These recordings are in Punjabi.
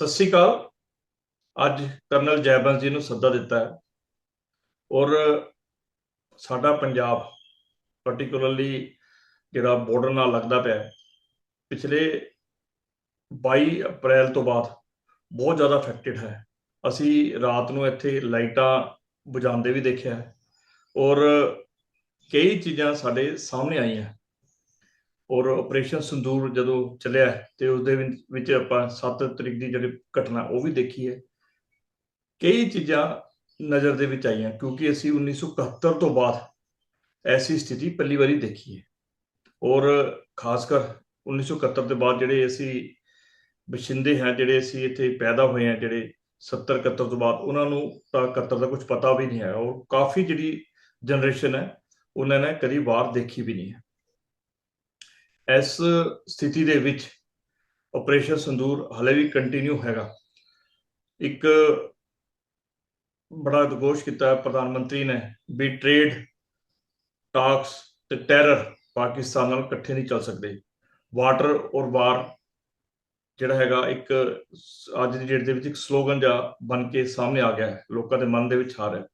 ਸਤਿ ਸ੍ਰੀ ਅਕਾਲ। ਅੱਜ ਕਰਨਲ ਜੈਬੰਸ ਜੀ ਨੂੰ ਸੱਦਾ ਦਿੱਤਾ ਹੈ ਔਰ ਸਾਡਾ ਪੰਜਾਬ ਪਾਰਟਿਕੂਲਰਲੀ ਜਿਹੜਾ ਬਾਰਡਰ ਨਾਲ ਲੱਗਦਾ ਪਿਆ ਪਿਛਲੇ 22 ਅਪ੍ਰੈਲ ਤੋਂ ਬਾਅਦ ਬਹੁਤ ਜ਼ਿਆਦਾ ਅਫੈਕਟਡ ਹੈ। ਅਸੀਂ ਰਾਤ ਨੂੰ ਇੱਥੇ ਲਾਈਟਾਂ ਬੁਝਾਉਂਦੇ ਵੀ ਦੇਖਿਆ ਔਰ ਕਈ ਚੀਜ਼ਾਂ ਸਾਡੇ ਸਾਹਮਣੇ ਆਈਆਂ। ਔਰ ਆਪਰੇਸ਼ਨ ਸੰਦੂਰ ਜਦੋਂ ਚੱਲਿਆ ਤੇ ਉਸ ਦੇ ਵਿੱਚ- ਆਪਾਂ 7 ਤਰੀਕ ਦੀ ਜਿਹੜੀ ਘਟਨਾ ਉਹ ਵੀ ਦੇਖੀ ਹੈ। ਕਈ ਚੀਜ਼ਾਂ ਨਜ਼ਰ ਦੇ ਵਿੱਚ ਆਈਆਂ ਕਿਉਂਕਿ ਅਸੀਂ 1971 ਤੋਂ ਬਾਅਦ ਐਸੀ ਸਥਿਤੀ ਪਹਿਲੀ ਵਾਰੀ ਦੇਖੀ ਹੈ। ਔਰ ਖਾਸ ਕਰ 1971 ਦੇ ਬਾਅਦ ਜਿਹੜੇ ਅਸੀਂ ਵਸਿੰਦੇ ਹਾਂ, ਜਿਹੜੇ ਅਸੀਂ ਇੱਥੇ ਪੈਦਾ ਹੋਏ ਹਾਂ, ਜਿਹੜੇ 70 71 ਤੋਂ ਬਾਅਦ, ਉਹਨਾਂ ਨੂੰ ਤਾਂ 71 ਦਾ ਕੁਝ ਪਤਾ ਵੀ ਨਹੀਂ ਹੈ। ਔਰ ਕਾਫੀ ਜਿਹੜੀ ਜਨਰੇਸ਼ਨ ਹੈ, ਉਹਨਾਂ ਨੇ ਕਦੀ ਵਾਰ ਦੇਖੀ ਵੀ ਨਹੀਂ ਹੈ। ਇਸ ਸਥਿਤੀ ਦੇ ਵਿੱਚ ਆਪਰੇਸ਼ਨ ਸੰਦੂਰ ਹਲੇ ਵੀ ਕੰਟੀਨਿਊ ਹੈਗਾ। ਇੱਕ ਬੜਾ ਉਦਘੋਸ਼ ਕੀਤਾ ਪ੍ਰਧਾਨ ਮੰਤਰੀ ਨੇ, ਵੀ ਟ੍ਰੇਡ ਟਾਕਸ ਤੇ ਟੈਰਰ ਪਾਕਿਸਤਾਨ ਨਾਲ ਇਕੱਠੇ ਨਹੀਂ ਚੱਲ ਸਕਦੇ। ਵਾਟਰ ਔਰ ਵਾਰ ਜਿਹੜਾ ਹੈਗਾ ਇੱਕ ਅੱਜ ਦੀ ਡੇਟ ਦੇ ਵਿੱਚ ਇੱਕ ਸਲੋਗਨ ਜਿਹਾ ਬਣ ਕੇ ਸਾਹਮਣੇ ਆ ਗਿਆ ਹੈ, ਲੋਕਾਂ ਦੇ ਮਨ ਦੇ ਵਿੱਚ ਹਾਰ ਹੈ।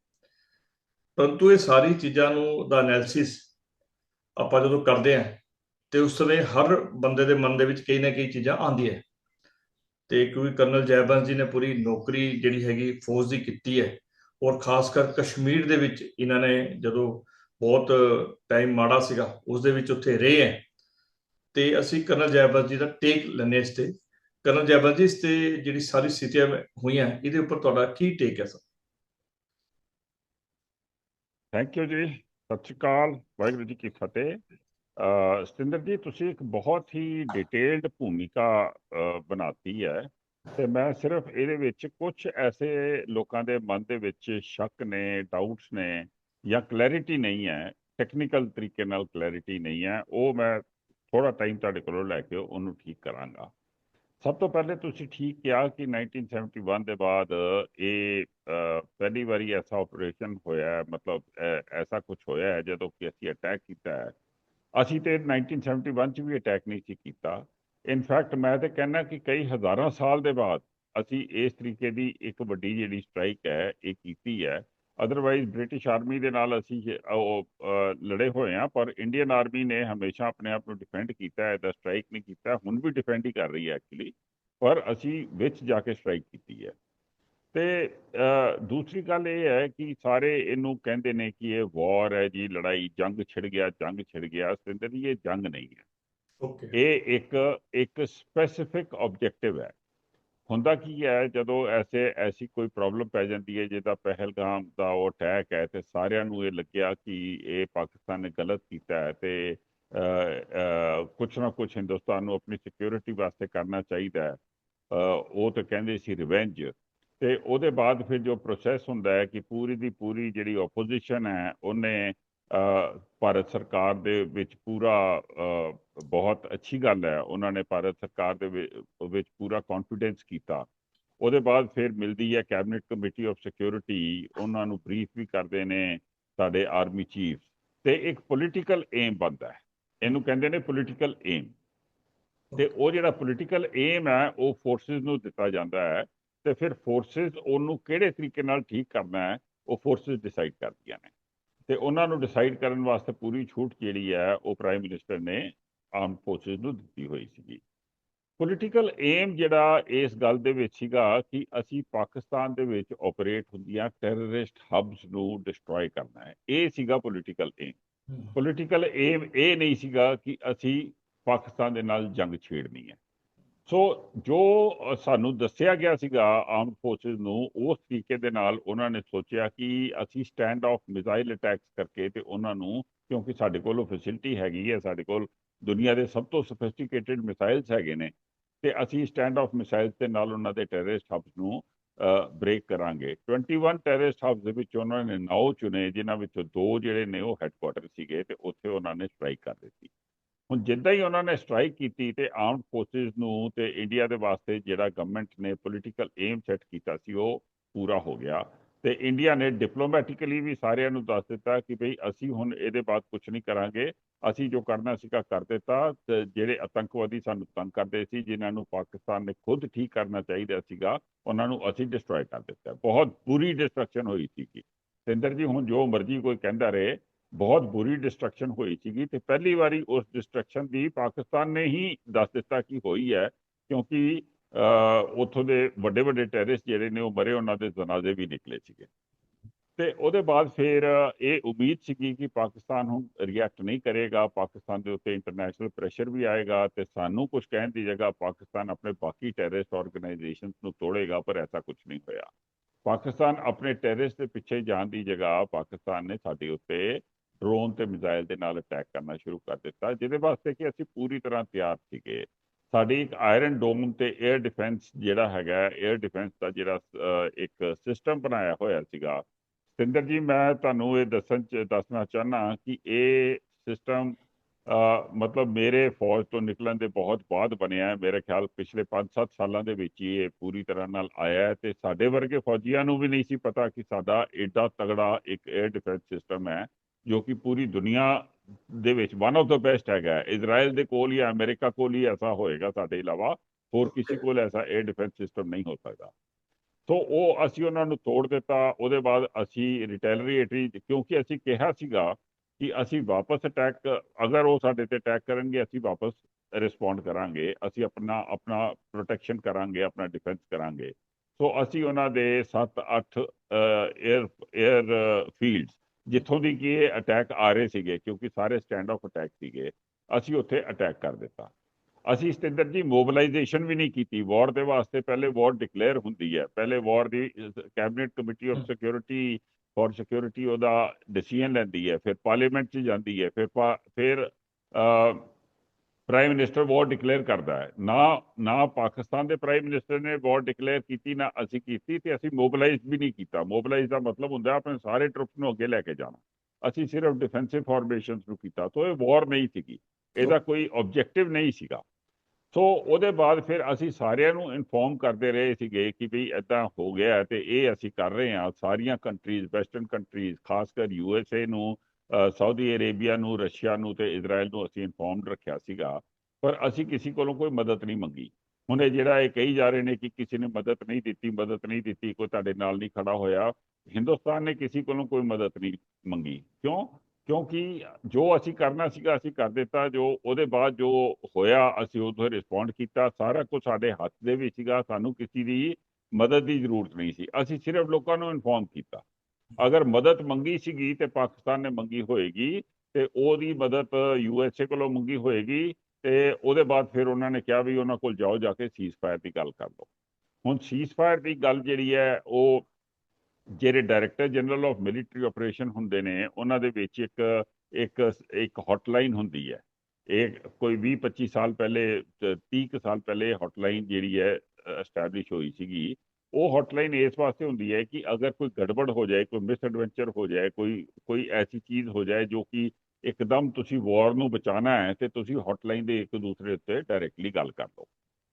ਪਰੰਤੂ ਇਹ ਸਾਰੀ ਚੀਜ਼ਾਂ ਨੂੰ ਦਾ ਐਨਾਲਿਸਿਸ ਆਪਾਂ ਜਦੋਂ ਕਰਦੇ ਹਾਂ ਤੇ ਉਸ ਸਮੇਂ ਹਰ ਬੰਦੇ ਦੇ ਮਨ ਦੇ ਵਿੱਚ ਕਈ ਨਾ ਕਈ ਚੀਜ਼ਾਂ ਆਉਂਦੀਆਂ ਹੈ। ਤੇ ਕਿਉਂਕਿ ਕਰਨਲ ਜੈਬੰਸ ਜੀ ਨੇ ਪੂਰੀ ਨੌਕਰੀ ਜਿਹੜੀ ਹੈਗੀ, ਫੌਜ ਦੀ ਕੀਤੀ ਹੈ। ਔਰ ਖਾਸ ਕਰ ਕਸ਼ਮੀਰ ਦੇ ਵਿੱਚ ਇਹਨਾਂ ਨੇ ਜਦੋਂ ਬਹੁਤ ਟਾਈਮ ਮਾੜਾ ਸੀਗਾ, ਉਸ ਦੇ ਵਿੱਚ ਉੱਥੇ ਰਹੇ ਹੈ। ਤੇ ਅਸੀਂ ਕਰਨਲ ਜੈਬੰਸ ਜੀ ਦਾ ਟੇਕ ਲੈਣੇ ਇਸ ਤੇ। ਕਰਨਲ ਜੈਬੰਸ ਜੀ, ਇਸ ਤੇ ਜਿਹੜੀ ਸਾਰੀ ਸਥਿਤੀਆਂ ਹੋਈਆਂ, ਇਹਦੇ ਉੱਪਰ ਤੁਹਾਡਾ ਕੀ ਟੇਕ ਹੈ ਸਰ? ਥੈਂਕ ਯੂ ਜੀ। ਸਤਿ ਸ਼੍ਰੀ ਅਕਾਲ। ਵਾਹਿਗੁਰੂ ਜੀ ਕੀ ਫਤਿਹ। ਸਤਿੰਦਰ ਜੀ, ਤੁਸੀਂ ਇੱਕ ਬਹੁਤ ਹੀ ਡਿਟੇਲਡ ਭੂਮਿਕਾ ਬਣਾਤੀ ਹੈ ਤੇ ਮੈਂ ਸਿਰਫ ਇਹਦੇ ਵਿੱਚ ਕੁਝ ਐਸੇ ਲੋਕਾਂ ਦੇ ਮਨ ਦੇ ਵਿੱਚ ਸ਼ੱਕ ਨੇ ਡਾਊਟਸ ਨੇ ਜਾਂ ਕਲੈਰਿਟੀ ਨਹੀਂ ਹੈ ਟੈਕਨੀਕਲ ਤਰੀਕੇ ਨਾਲ ਕਲੈਰਿਟੀ ਨਹੀਂ ਹੈ, ਉਹ ਮੈਂ ਥੋੜਾ ਟਾਈਮ ਤੁਹਾਡੇ ਕੋਲੋਂ ਲੈ ਕੇ ਉਹਨੂੰ ਠੀਕ ਕਰਾਂਗਾ। ਸਭ ਤੋਂ ਪਹਿਲੇ ਤੁਸੀਂ ਠੀਕ ਕਿਹਾ ਕਿ 1971 ਦੇ ਬਾਅਦ ਇਹ ਪਹਿਲੀ ਵਾਰੀ ਐਸਾ ਆਪਰੇਸ਼ਨ ਹੋਇਆ, ਮਤਲਬ ਐਸਾ ਕੁਝ ਹੋਇਆ ਹੈ ਜਦੋਂ ਕਿ ਅਸੀਂ ਅਟੈਕ ਕੀਤਾ ਹੈ। ਅਸੀਂ ਤੇ 1971 ਚ ਵੀ ਅਟੈਕ ਨਹੀਂ ਸੀ ਕੀਤਾ। ਇਨਫੈਕਟ ਮੈਂ ਤੇ ਕਹਿੰਦਾ ਕਿ ਕਈ ਹਜ਼ਾਰਾਂ ਸਾਲ ਦੇ ਬਾਅਦ ਅਸੀਂ ਇਸ ਤਰੀਕੇ ਦੀ ਇੱਕ ਵੱਡੀ ਜਿਹੜੀ ਸਟ੍ਰਾਈਕ ਹੈ, ਇਹ ਕੀਤੀ ਹੈ। ਅਦਰਵਾਈਜ਼ ਬ੍ਰਿਟਿਸ਼ ਆਰਮੀ ਦੇ ਨਾਲ ਅਸੀਂ ਲੜੇ ਹੋਏ ਆ ਪਰ ਇੰਡੀਅਨ ਆਰਮੀ ਨੇ ਹਮੇਸ਼ਾ ਆਪਣੇ ਆਪ ਨੂੰ ਡਿਫੈਂਡ ਕੀਤਾ ਹੈ ਦਾ ਸਟ੍ਰਾਈਕ ਨਹੀਂ ਕੀਤਾ। ਹੁਣ ਵੀ ਡਿਫੈਂਡ ਹੀ ਕਰ ਰਹੀ ਹੈ ਐਕਚੁਅਲੀ ਪਰ ਅਸੀਂ ਵਿੱਚ ਜਾ ਕੇ ਸਟ੍ਰਾਈਕ ਕੀਤੀ ਹੈ। ਤੇ ਦੂਸਰੀ ਗੱਲ ਇਹ ਹੈ ਕਿ ਸਾਰੇ ਇਹਨੂੰ ਕਹਿੰਦੇ ਨੇ ਕਿ ਇਹ ਵਾਰ ਹੈ ਜੀ ਲੜਾਈ ਜੰਗ ਛਿੜ ਗਿਆ ਜੰਗ ਛਿੜ ਗਿਆ ਸਤਿੰਦਰ ਜੀ ਇਹ ਜੰਗ ਨਹੀਂ ਹੈ। ਓਕੇ ਇਹ ਇੱਕ ਇੱਕ ਸਪੈਸੀਫਿਕ ਆਬਜੈਕਟਿਵ ਹੈ। ਹੁੰਦਾ ਕੀ ਹੈ ਜਦੋਂ ਐਸੇ ਐਸੀ ਕੋਈ ਪ੍ਰੋਬਲਮ ਪੈ ਜਾਂਦੀ ਹੈ ਜਿਹਦਾ ਪਹਿਲਗਾਮ ਦਾ ਉਹ ਅਟੈਕ ਹੈ ਤੇ ਸਾਰਿਆਂ ਨੂੰ ਇਹ ਲੱਗਿਆ ਕਿ ਇਹ ਪਾਕਿਸਤਾਨ ਨੇ ਗਲਤ ਕੀਤਾ ਹੈ ਤੇ ਕੁਛ ਨਾ ਕੁਛ ਹਿੰਦੁਸਤਾਨ ਨੂੰ ਆਪਣੀ ਸਿਕਿਉਰਿਟੀ ਵਾਸਤੇ ਕਰਨਾ ਚਾਹੀਦਾ ਹੈ। ਉਹ ਤਾਂ ਕਹਿੰਦੇ ਸੀ ਰਿਵੈਂਜ ਤੇ ਉਹਦੇ ਬਾਅਦ ਫਿਰ ਜੋ ਪ੍ਰੋਸੈਸ ਹੁੰਦਾ ਹੈ ਕਿ ਪੂਰੀ ਦੀ ਪੂਰੀ ਜਿਹੜੀ ਆਪੋਜੀਸ਼ਨ ਹੈ, ਉਹਨੇ ਭਾਰਤ ਸਰਕਾਰ ਦੇ ਵਿੱਚ ਪੂਰਾ ਬਹੁਤ ਅੱਛੀ ਗੱਲ ਹੈ। ਉਹਨਾਂ ਨੇ ਭਾਰਤ ਸਰਕਾਰ ਦੇ ਵਿੱਚ ਪੂਰਾ ਕੌਨਫੀਡੈਂਸ ਕੀਤਾ। ਉਹਦੇ ਬਾਅਦ ਫਿਰ ਮਿਲਦੀ ਹੈ ਕੈਬਨਿਟ ਕਮੇਟੀ ਆਫ ਸਿਕਿਉਰਿਟੀ ਉਹਨਾਂ ਨੂੰ ਬਰੀਫ ਵੀ ਕਰਦੇ ਨੇ ਸਾਡੇ ਆਰਮੀ ਚੀਫ ਤੇ ਇੱਕ ਪੋਲੀਟੀਕਲ ਏਮ ਬਣਦਾ ਹੈ। ਇਹਨੂੰ ਕਹਿੰਦੇ ਨੇ ਪੋਲੀਟੀਕਲ ਏਮ ਤੇ ਉਹ ਜਿਹੜਾ ਪੋਲੀਟੀਕਲ ਏਮ ਹੈ, ਉਹ ਫੋਰਸਸ ਨੂੰ ਦਿੱਤਾ ਜਾਂਦਾ ਹੈ। ਤੇ ਫਿਰ ਫੋਰਸਸ ਉਹਨੂੰ ਕਿਹੜੇ ਤਰੀਕੇ ਨਾਲ ਠੀਕ ਕਰਨਾ ਹੈ ਉਹ ਫੋਰਸਸ ਡਿਸਾਈਡ ਕਰਦੀਆਂ ਨੇ। ਤੇ ਉਹਨਾਂ ਨੂੰ ਡਿਸਾਈਡ ਕਰਨ ਵਾਸਤੇ ਪੂਰੀ ਛੂਟ ਜਿਹੜੀ ਹੈ ਉਹ ਪ੍ਰਾਈਮ ਮਿਨਿਸਟਰ ਨੇ ਆਰਮ ਫੋਰਸਸ ਨੂੰ ਦਿੱਤੀ ਹੋਈ ਸੀਗੀ। ਪੋਲੀਟੀਕਲ ਏਮ ਜਿਹੜਾ ਇਸ ਗੱਲ ਦੇ ਵਿੱਚ ਸੀਗਾ ਕਿ ਅਸੀਂ ਪਾਕਿਸਤਾਨ ਦੇ ਵਿੱਚ ਆਪਰੇਟ ਹੁੰਦੀਆਂ ਟੈਰਰਿਸਟ ਹਬਸ ਨੂੰ ਡਿਸਟਰੋਏ ਕਰਨਾ ਹੈ। ਇਹ ਸੀਗਾ ਪੋਲੀਟੀਕਲ ਏਮ ਪੋਲੀਟੀਕਲ ਏਮ ਇਹ ਨਹੀਂ ਸੀਗਾ ਕਿ ਅਸੀਂ ਪਾਕਿਸਤਾਨ ਦੇ ਨਾਲ ਜੰਗ ਛੇੜਨੀ ਹੈ। ਸੋ ਜੋ ਸਾਨੂੰ ਦੱਸਿਆ ਗਿਆ ਸੀਗਾ ਆਰਮਡ ਫੋਰਸਸ ਨੂੰ, ਉਸ ਤਰੀਕੇ ਦੇ ਨਾਲ ਉਹਨਾਂ ਨੇ ਸੋਚਿਆ ਕਿ ਅਸੀਂ ਸਟੈਂਡ ਆਫ ਮਿਜ਼ਾਈਲ ਅਟੈਕਸ ਕਰਕੇ ਤੇ ਉਹਨਾਂ ਨੂੰ, ਕਿਉਂਕਿ ਸਾਡੇ ਕੋਲ ਉਹ ਫੈਸਿਲਿਟੀ ਹੈਗੀ ਹੈ, ਸਾਡੇ ਕੋਲ ਦੁਨੀਆ ਦੇ ਸਭ ਤੋਂ ਸੋਫਿਸਟੀਕੇਟਿਡ ਮਿਸਾਈਲਸ ਹੈਗੇ ਨੇ, ਤੇ ਅਸੀਂ ਸਟੈਂਡ ਆਫ ਮਿਸਾਈਲਸ ਦੇ ਨਾਲ ਉਹਨਾਂ ਦੇ ਟੈਰਰਿਸਟ ਹਬਸ ਨੂੰ ਬ੍ਰੇਕ ਕਰਾਂਗੇ। 21 ਟੈਰਰਿਸਟ ਹਬਸ ਦੇ ਵਿੱਚ ਉਹਨਾਂ ਨੇ 9 ਚੁਣੇ, ਜਿਨ੍ਹਾਂ ਵਿੱਚੋਂ ਦੋ ਜਿਹੜੇ ਨੇ ਉਹ ਹੈੱਡਕੁਆਟਰ ਸੀਗੇ ਤੇ ਉੱਥੇ ਉਹਨਾਂ ਨੇ ਸਟ੍ਰਾਈਕ ਕਰ ਦਿੱਤੀ। ਹੁਣ ਜਿੱਦਾਂ ਹੀ ਉਹਨਾਂ ਨੇ ਸਟ੍ਰਾਈਕ ਕੀਤੀ ਤੇ ਆਰਮਡ ਫੋਰਸਿਸ ਨੂੰ ਤੇ ਇੰਡੀਆ ਦੇ ਵਾਸਤੇ ਜਿਹੜਾ ਗਵਰਨਮੈਂਟ ਨੇ ਪੋਲੀਟੀਕਲ ਏਮ ਸੈੱਟ ਕੀਤਾ ਸੀ, ਉਹ ਪੂਰਾ ਹੋ ਗਿਆ। ਤੇ ਇੰਡੀਆ ਨੇ ਡਿਪਲੋਮੈਟਿਕਲੀ ਵੀ ਸਾਰਿਆਂ ਨੂੰ ਦੱਸ ਦਿੱਤਾ ਕਿ ਭਈ ਅਸੀਂ ਹੁਣ ਇਹਦੇ ਬਾਅਦ ਕੁਝ ਨਹੀਂ ਕਰਾਂਗੇ। ਅਸੀਂ ਜੋ ਕਰਨਾ ਸੀਗਾ ਕਰ ਦਿੱਤਾ ਜਿਹੜੇ ਆਤੰਕਵਾਦੀ ਸਾਨੂੰ ਤੰਗ ਕਰਦੇ ਸੀ, ਜਿਨ੍ਹਾਂ ਨੂੰ ਪਾਕਿਸਤਾਨ ਨੇ ਖੁਦ ਠੀਕ ਕਰਨਾ ਚਾਹੀਦਾ ਸੀਗਾ, ਉਹਨਾਂ ਨੂੰ ਅਸੀਂ ਡਿਸਟਰੋਏ ਕਰ ਦਿੱਤਾ। ਬਹੁਤ ਬੁਰੀ ਡਿਸਟਰਕਸ਼ਨ ਹੋਈ ਸੀਗੀ। ਸਿੰਦਰ ਜੀ, ਹੁਣ ਜੋ ਮਰਜ਼ੀ ਕੋਈ ਕਹਿੰਦਾ ਰਹੇ ਬਹੁਤ ਬੁਰੀ ਡਿਸਟਰਕਸ਼ਨ ਹੋਈ ਸੀਗੀ ਤੇ ਪਹਿਲੀ ਵਾਰੀ ਉਸ ਡਿਸਟਰਕਸ਼ਨ ਦੀ ਪਾਕਿਸਤਾਨ ਨੇ ਹੀ ਦੱਸ ਦਿੱਤਾ ਕਿ ਹੋਈ ਹੈ ਕਿਉਂਕਿ ਅਹ, ਉੱਥੋਂ ਦੇ ਵੱਡੇ ਵੱਡੇ ਟੈਰਰਿਸਟ ਜਿਹੜੇ ਨੇ ਉਹ ਮਰੇ ਉਹਨਾਂ ਦੇ ਜਨਾਜ਼ੇ ਵੀ ਨਿਕਲੇ ਸੀਗੇ। ਤੇ ਉਹਦੇ ਬਾਅਦ ਫਿਰ ਇਹ ਉਮੀਦ ਸੀਗੀ ਕਿ ਪਾਕਿਸਤਾਨ ਹੁਣ ਰਿਐਕਟ ਨਹੀਂ ਕਰੇਗਾ ਪਾਕਿਸਤਾਨ ਦੇ ਉੱਤੇ ਇੰਟਰਨੈਸ਼ਨਲ ਪ੍ਰੈਸ਼ਰ ਵੀ ਆਏਗਾ ਤੇ ਸਾਨੂੰ ਕੁਝ ਕਹਿਣ ਦੀ ਜਗ੍ਹਾ ਪਾਕਿਸਤਾਨ ਆਪਣੇ ਬਾਕੀ ਟੈਰਰਿਸਟ ਆਰਗੇਨਾਈਜੇਸ਼ਨਸ ਨੂੰ ਤੋੜੇਗਾ ਪਰ ਐਸਾ ਕੁਝ ਨਹੀਂ ਹੋਇਆ। ਪਾਕਿਸਤਾਨ ਆਪਣੇ ਟੈਰਰਿਸਟ ਦੇ ਪਿੱਛੇ ਜਾਣ ਦੀ ਜਗ੍ਹਾ ਪਾਕਿਸਤਾਨ ਨੇ ਸਾਡੇ ਉੱਤੇ ਡਰੋਨ ਤੇ ਮਿਜ਼ਾਈਲ ਦੇ ਨਾਲ ਅਟੈਕ ਕਰਨਾ ਸ਼ੁਰੂ ਕਰ ਦਿੱਤਾ, ਜਿਹਦੇ ਵਾਸਤੇ ਕਿ ਅਸੀਂ ਪੂਰੀ ਤਰ੍ਹਾਂ ਤਿਆਰ ਸੀਗੇ। ਸਾਡੀ ਇੱਕ ਆਇਰਨ ਡੋਮ ਤੇ 에ਅਰ ਡਿਫੈਂਸ ਜਿਹੜਾ ਹੈਗਾ 에ਅਰ ਡਿਫੈਂਸ ਦਾ ਜਿਹੜਾ ਇੱਕ ਸਿਸਟਮ ਬਣਾਇਆ ਹੋਇਆ ਸੀਗਾ। ਸਿੰਦਰ ਜੀ, ਮੈਂ ਤੁਹਾਨੂੰ ਇਹ ਦੱਸਣ ਚ, ਦੱਸਣਾ ਚਾਹਨਾ ਕਿ ਇਹ ਸਿਸਟਮ ਮਤਲਬ ਮੇਰੇ ਫੌਜ ਤੋਂ ਨਿਕਲਣ ਦੇ ਬਹੁਤ ਬਾਅਦ ਬਣਿਆ। ਹੈ ਮੇਰੇ ਖਿਆਲ ਪਿਛਲੇ 5-7 ਸਾਲਾਂ ਦੇ ਵਿੱਚ ਹੀ ਇਹ ਪੂਰੀ ਤਰ੍ਹਾਂ ਨਾਲ ਆਇਆ ਹੈ ਤੇ ਸਾਡੇ ਵਰਗੇ ਫੌਜੀਆਂ ਨੂੰ ਵੀ ਨਹੀਂ ਸੀ ਪਤਾ ਕਿ ਸਾਡਾ ਏਡਾ ਤਗੜਾ ਇੱਕ 에ਅਰ ਡਿਫੈਂਸ ਸਿਸਟਮ ਹੈ। ਜੋ ਕਿ ਪੂਰੀ ਦੁਨੀਆ ਦੇ ਵਿੱਚ ਵਨ ਆਫ ਦਾ ਬੈਸਟ ਹੈਗਾ ਇਜ਼ਰਾਈਲ ਦੇ ਕੋਲ ਹੀ ਅਮਰੀਕਾ ਕੋਲ ਹੀ ਐਸਾ ਹੋਏਗਾ ਸਾਡੇ ਇਲਾਵਾ। ਹੋਰ ਕਿਸੇ ਕੋਲ ਐਸਾ 에ਅਰ ਡਿਫੈਂਸ ਸਿਸਟਮ ਨਹੀਂ ਹੋ ਸਕਦਾ। ਸੋ ਉਹ ਅਸੀਂ ਉਹਨਾਂ ਨੂੰ ਤੋੜ ਦਿੱਤਾ। ਉਹਦੇ ਬਾਅਦ ਅਸੀਂ ਰਿਟੈਲਰੀਏਟਰੀ ਕਿਉਂਕਿ ਅਸੀਂ ਕਿਹਾ ਸੀਗਾ ਕਿ ਅਸੀਂ ਵਾਪਸ ਅਟੈਕ ਅਗਰ ਉਹ ਸਾਡੇ ਤੇ ਅਟੈਕ ਕਰਨਗੇ, ਅਸੀਂ ਵਾਪਸ ਰਿਸਪੌਂਡ ਕਰਾਂਗੇ। ਅਸੀਂ ਆਪਣਾ ਆਪਣਾ ਪ੍ਰੋਟੈਕਸ਼ਨ ਕਰਾਂਗੇ, ਆਪਣਾ ਡਿਫੈਂਸ ਕਰਾਂਗੇ। ਸੋ ਅਸੀਂ ਉਹਨਾਂ ਦੇ 7-8 에ਅਰ 에ਅਰ ਫੀਲਡਸ ਜਿੱਥੋਂ ਦੀ ਕਿ ਇਹ ਅਟੈਕ ਆ ਰਹੇ ਸੀਗੇ ਕਿਉਂਕਿ ਸਾਰੇ ਸਟੈਂਡ ਆਫ ਅਟੈਕ ਸੀਗੇ ਅਸੀਂ ਉੱਥੇ ਅਟੈਕ ਕਰ ਦਿੱਤਾ। ਅਸੀਂ ਸਤਿੰਦਰ ਜੀ ਮੋਬਿਲਾਈਜੇਸ਼ਨ ਵੀ ਨਹੀਂ ਕੀਤੀ। ਵਾਰ ਦੇ ਵਾਸਤੇ ਪਹਿਲੇ ਵਾਰ ਡਿਕਲੇਅਰ ਹੁੰਦੀ ਹੈ। ਪਹਿਲੇ ਵਾਰ ਦੀ cabinet committee of security for security ਉਹਦਾ ਡਿਸੀਜਨ ਲੈਂਦੀ ਹੈ ਫਿਰ ਪਾਰਲੀਮੈਂਟ 'ਚ ਜਾਂਦੀ ਹੈ ਫਿਰ ਫਿਰ ਪ੍ਰਾਈਮ ਮਿਨਿਸਟਰ ਵਾਰ ਡਿਕਲੇਅਰ ਕਰਦਾ ਹੈ। ਨਾ ਨਾ ਪਾਕਿਸਤਾਨ ਦੇ ਪ੍ਰਾਈਮ ਮਿਨਿਸਟਰ ਨੇ ਵਾਰ ਡਿਕਲੇਅਰ ਕੀਤੀ, ਨਾ ਅਸੀਂ ਕੀਤੀ ਤੇ ਅਸੀਂ ਮੋਬਿਲਾਈਜ਼ ਵੀ ਨਹੀਂ ਕੀਤਾ। ਮੋਬਿਲਾਈਜ਼ ਦਾ ਮਤਲਬ ਹੁੰਦਾ ਆਪਣੇ ਸਾਰੇ ਟਰੁੱਪਸ ਨੂੰ ਅੱਗੇ ਲੈ ਕੇ ਜਾਣਾ। ਅਸੀਂ ਸਿਰਫ ਡਿਫੈਂਸਿਵ ਫਾਰਮੇਸ਼ਨਸ ਨੂੰ ਕੀਤਾ। ਤੋਂ ਇਹ ਵਾਰ ਨਹੀਂ ਸੀਗੀ। ਇਹਦਾ ਕੋਈ ਆਬਜੈਕਟਿਵ ਨਹੀਂ ਸੀਗਾ। ਸੋ ਉਹਦੇ ਬਾਅਦ ਫਿਰ ਅਸੀਂ ਸਾਰਿਆਂ ਨੂੰ ਇਨਫੋਰਮ ਕਰਦੇ ਰਹੇ ਸੀਗੇ ਕਿ ਵੀ ਇਦਾਂ ਹੋ ਗਿਆ ਹੈ ਤੇ ਇਹ ਅਸੀਂ ਕਰ ਰਹੇ ਹਾਂ। ਸਾਰੀਆਂ ਕੰਟਰੀਜ਼ ਵੈਸਟਰਨ ਕੰਟਰੀਜ਼ ਖਾਸ ਕਰ ਯੂ ਐਸ ਏ ਨੂੰ ਸਾਊਦੀ ਅਰੇਬੀਆ ਨੂੰ, ਰਸ਼ੀਆ ਨੂੰ ਤੇ ਇਜ਼ਰਾਈਲ ਨੂੰ ਅਸੀਂ ਇਨਫੋਰਮਡ ਰੱਖਿਆ ਸੀਗਾ, ਪਰ ਅਸੀਂ ਕਿਸੇ ਕੋਲੋਂ ਕੋਈ ਮਦਦ ਨਹੀਂ ਮੰਗੀ। ਹੁਣ ਇਹ ਜਿਹੜਾ ਇਹ ਕਹੀ ਜਾ ਰਹੇ ਨੇ ਕਿ ਕਿਸੇ ਨੇ ਮਦਦ ਨਹੀਂ ਦਿੱਤੀ, ਮਦਦ ਨਹੀਂ ਦਿੱਤੀ, ਕੋਈ ਤੁਹਾਡੇ ਨਾਲ ਨਹੀਂ ਖੜਾ ਹੋਇਆ, ਹਿੰਦੁਸਤਾਨ ਨੇ ਕਿਸੇ ਕੋਲੋਂ ਕੋਈ ਮਦਦ ਨਹੀਂ ਮੰਗੀ। ਕਿਉਂ? ਕਿਉਂਕਿ ਜੋ ਅਸੀਂ ਕਰਨਾ ਸੀਗਾ, ਅਸੀਂ ਕਰ ਦਿੱਤਾ, ਜੋ ਉਹਦੇ ਬਾਅਦ ਜੋ ਹੋਇਆ, ਅਸੀਂ ਉਦੋਂ ਰਿਸਪੌਂਡ ਕੀਤਾ, ਸਾਰਾ ਕੁਝ ਸਾਡੇ ਹੱਥ ਦੇ ਵਿੱਚ ਸੀਗਾ, ਸਾਨੂੰ ਕਿਸੇ ਦੀ ਮਦਦ ਦੀ ਜ਼ਰੂਰਤ ਨਹੀਂ ਸੀ। ਅਸੀਂ ਸਿਰਫ ਲੋਕਾਂ ਨੂੰ ਇਨਫੋਰਮ ਕੀਤਾ। ਅਗਰ ਮਦਦ ਮੰਗੀ ਸੀਗੀ ਤੇ ਪਾਕਿਸਤਾਨ ਨੇ ਮੰਗੀ ਹੋਏਗੀ ਤੇ ਉਹਦੀ ਮਦਦ ਯੂ ਐਸ ਏ ਕੋਲੋਂ ਮੰਗੀ ਹੋਏਗੀ ਤੇ ਉਹਦੇ ਬਾਅਦ ਫਿਰ ਉਹਨਾਂ ਨੇ ਕਿਹਾ ਵੀ ਉਹਨਾਂ ਕੋਲ ਜਾਓ ਜਾ ਕੇ ਸੀਜ਼ਫਾਇਰ ਦੀ ਗੱਲ ਕਰ ਲਓ। ਹੁਣ ਸੀਜ਼ਫਾਇਰ ਦੀ ਗੱਲ ਜਿਹੜੀ ਹੈ ਉਹ ਜਿਹੜੇ director general of military operation ਹੁੰਦੇ ਨੇ ਉਹਨਾਂ ਦੇ ਵਿੱਚ ਇੱਕ ਇੱਕ ਇੱਕ ਹੌਟਲਾਈਨ ਹੁੰਦੀ ਹੈ। ਇਹ ਕੋਈ 20 25 ਸਾਲ ਪਹਿਲੇ ਅ, 30 ਕੁ ਸਾਲ ਪਹਿਲੇ ਹੌਟਲਾਈਨ ਜਿਹੜੀ ਹੈ ਐਸਟੈਬਲਿਸ਼ ਹੋਈ ਸੀਗੀ। ਉਹ ਹੌਟਲਾਈਨ ਇਸ ਵਾਸਤੇ ਹੁੰਦੀ ਹੈ ਕਿ ਅਗਰ ਕੋਈ ਗੜਬੜ ਹੋ ਜਾਏ, ਕੋਈ ਮਿਸ ਐਡਵੈਂਚਰ ਹੋ ਜਾਏ, ਕੋਈ ਕੋਈ ਐਸੀ ਚੀਜ਼ ਹੋ ਜਾਏ ਜੋ ਕਿ ਇੱਕਦਮ ਤੁਸੀਂ ਵਾਰ ਨੂੰ ਬਚਾਉਣਾ ਹੈ, ਤੇ ਤੁਸੀਂ ਹੌਟਲਾਈਨ ਦੇ ਇੱਕ ਦੂਸਰੇ ਉੱਤੇ ਡਾਇਰੈਕਟਲੀ ਗੱਲ ਕਰ ਲਓ।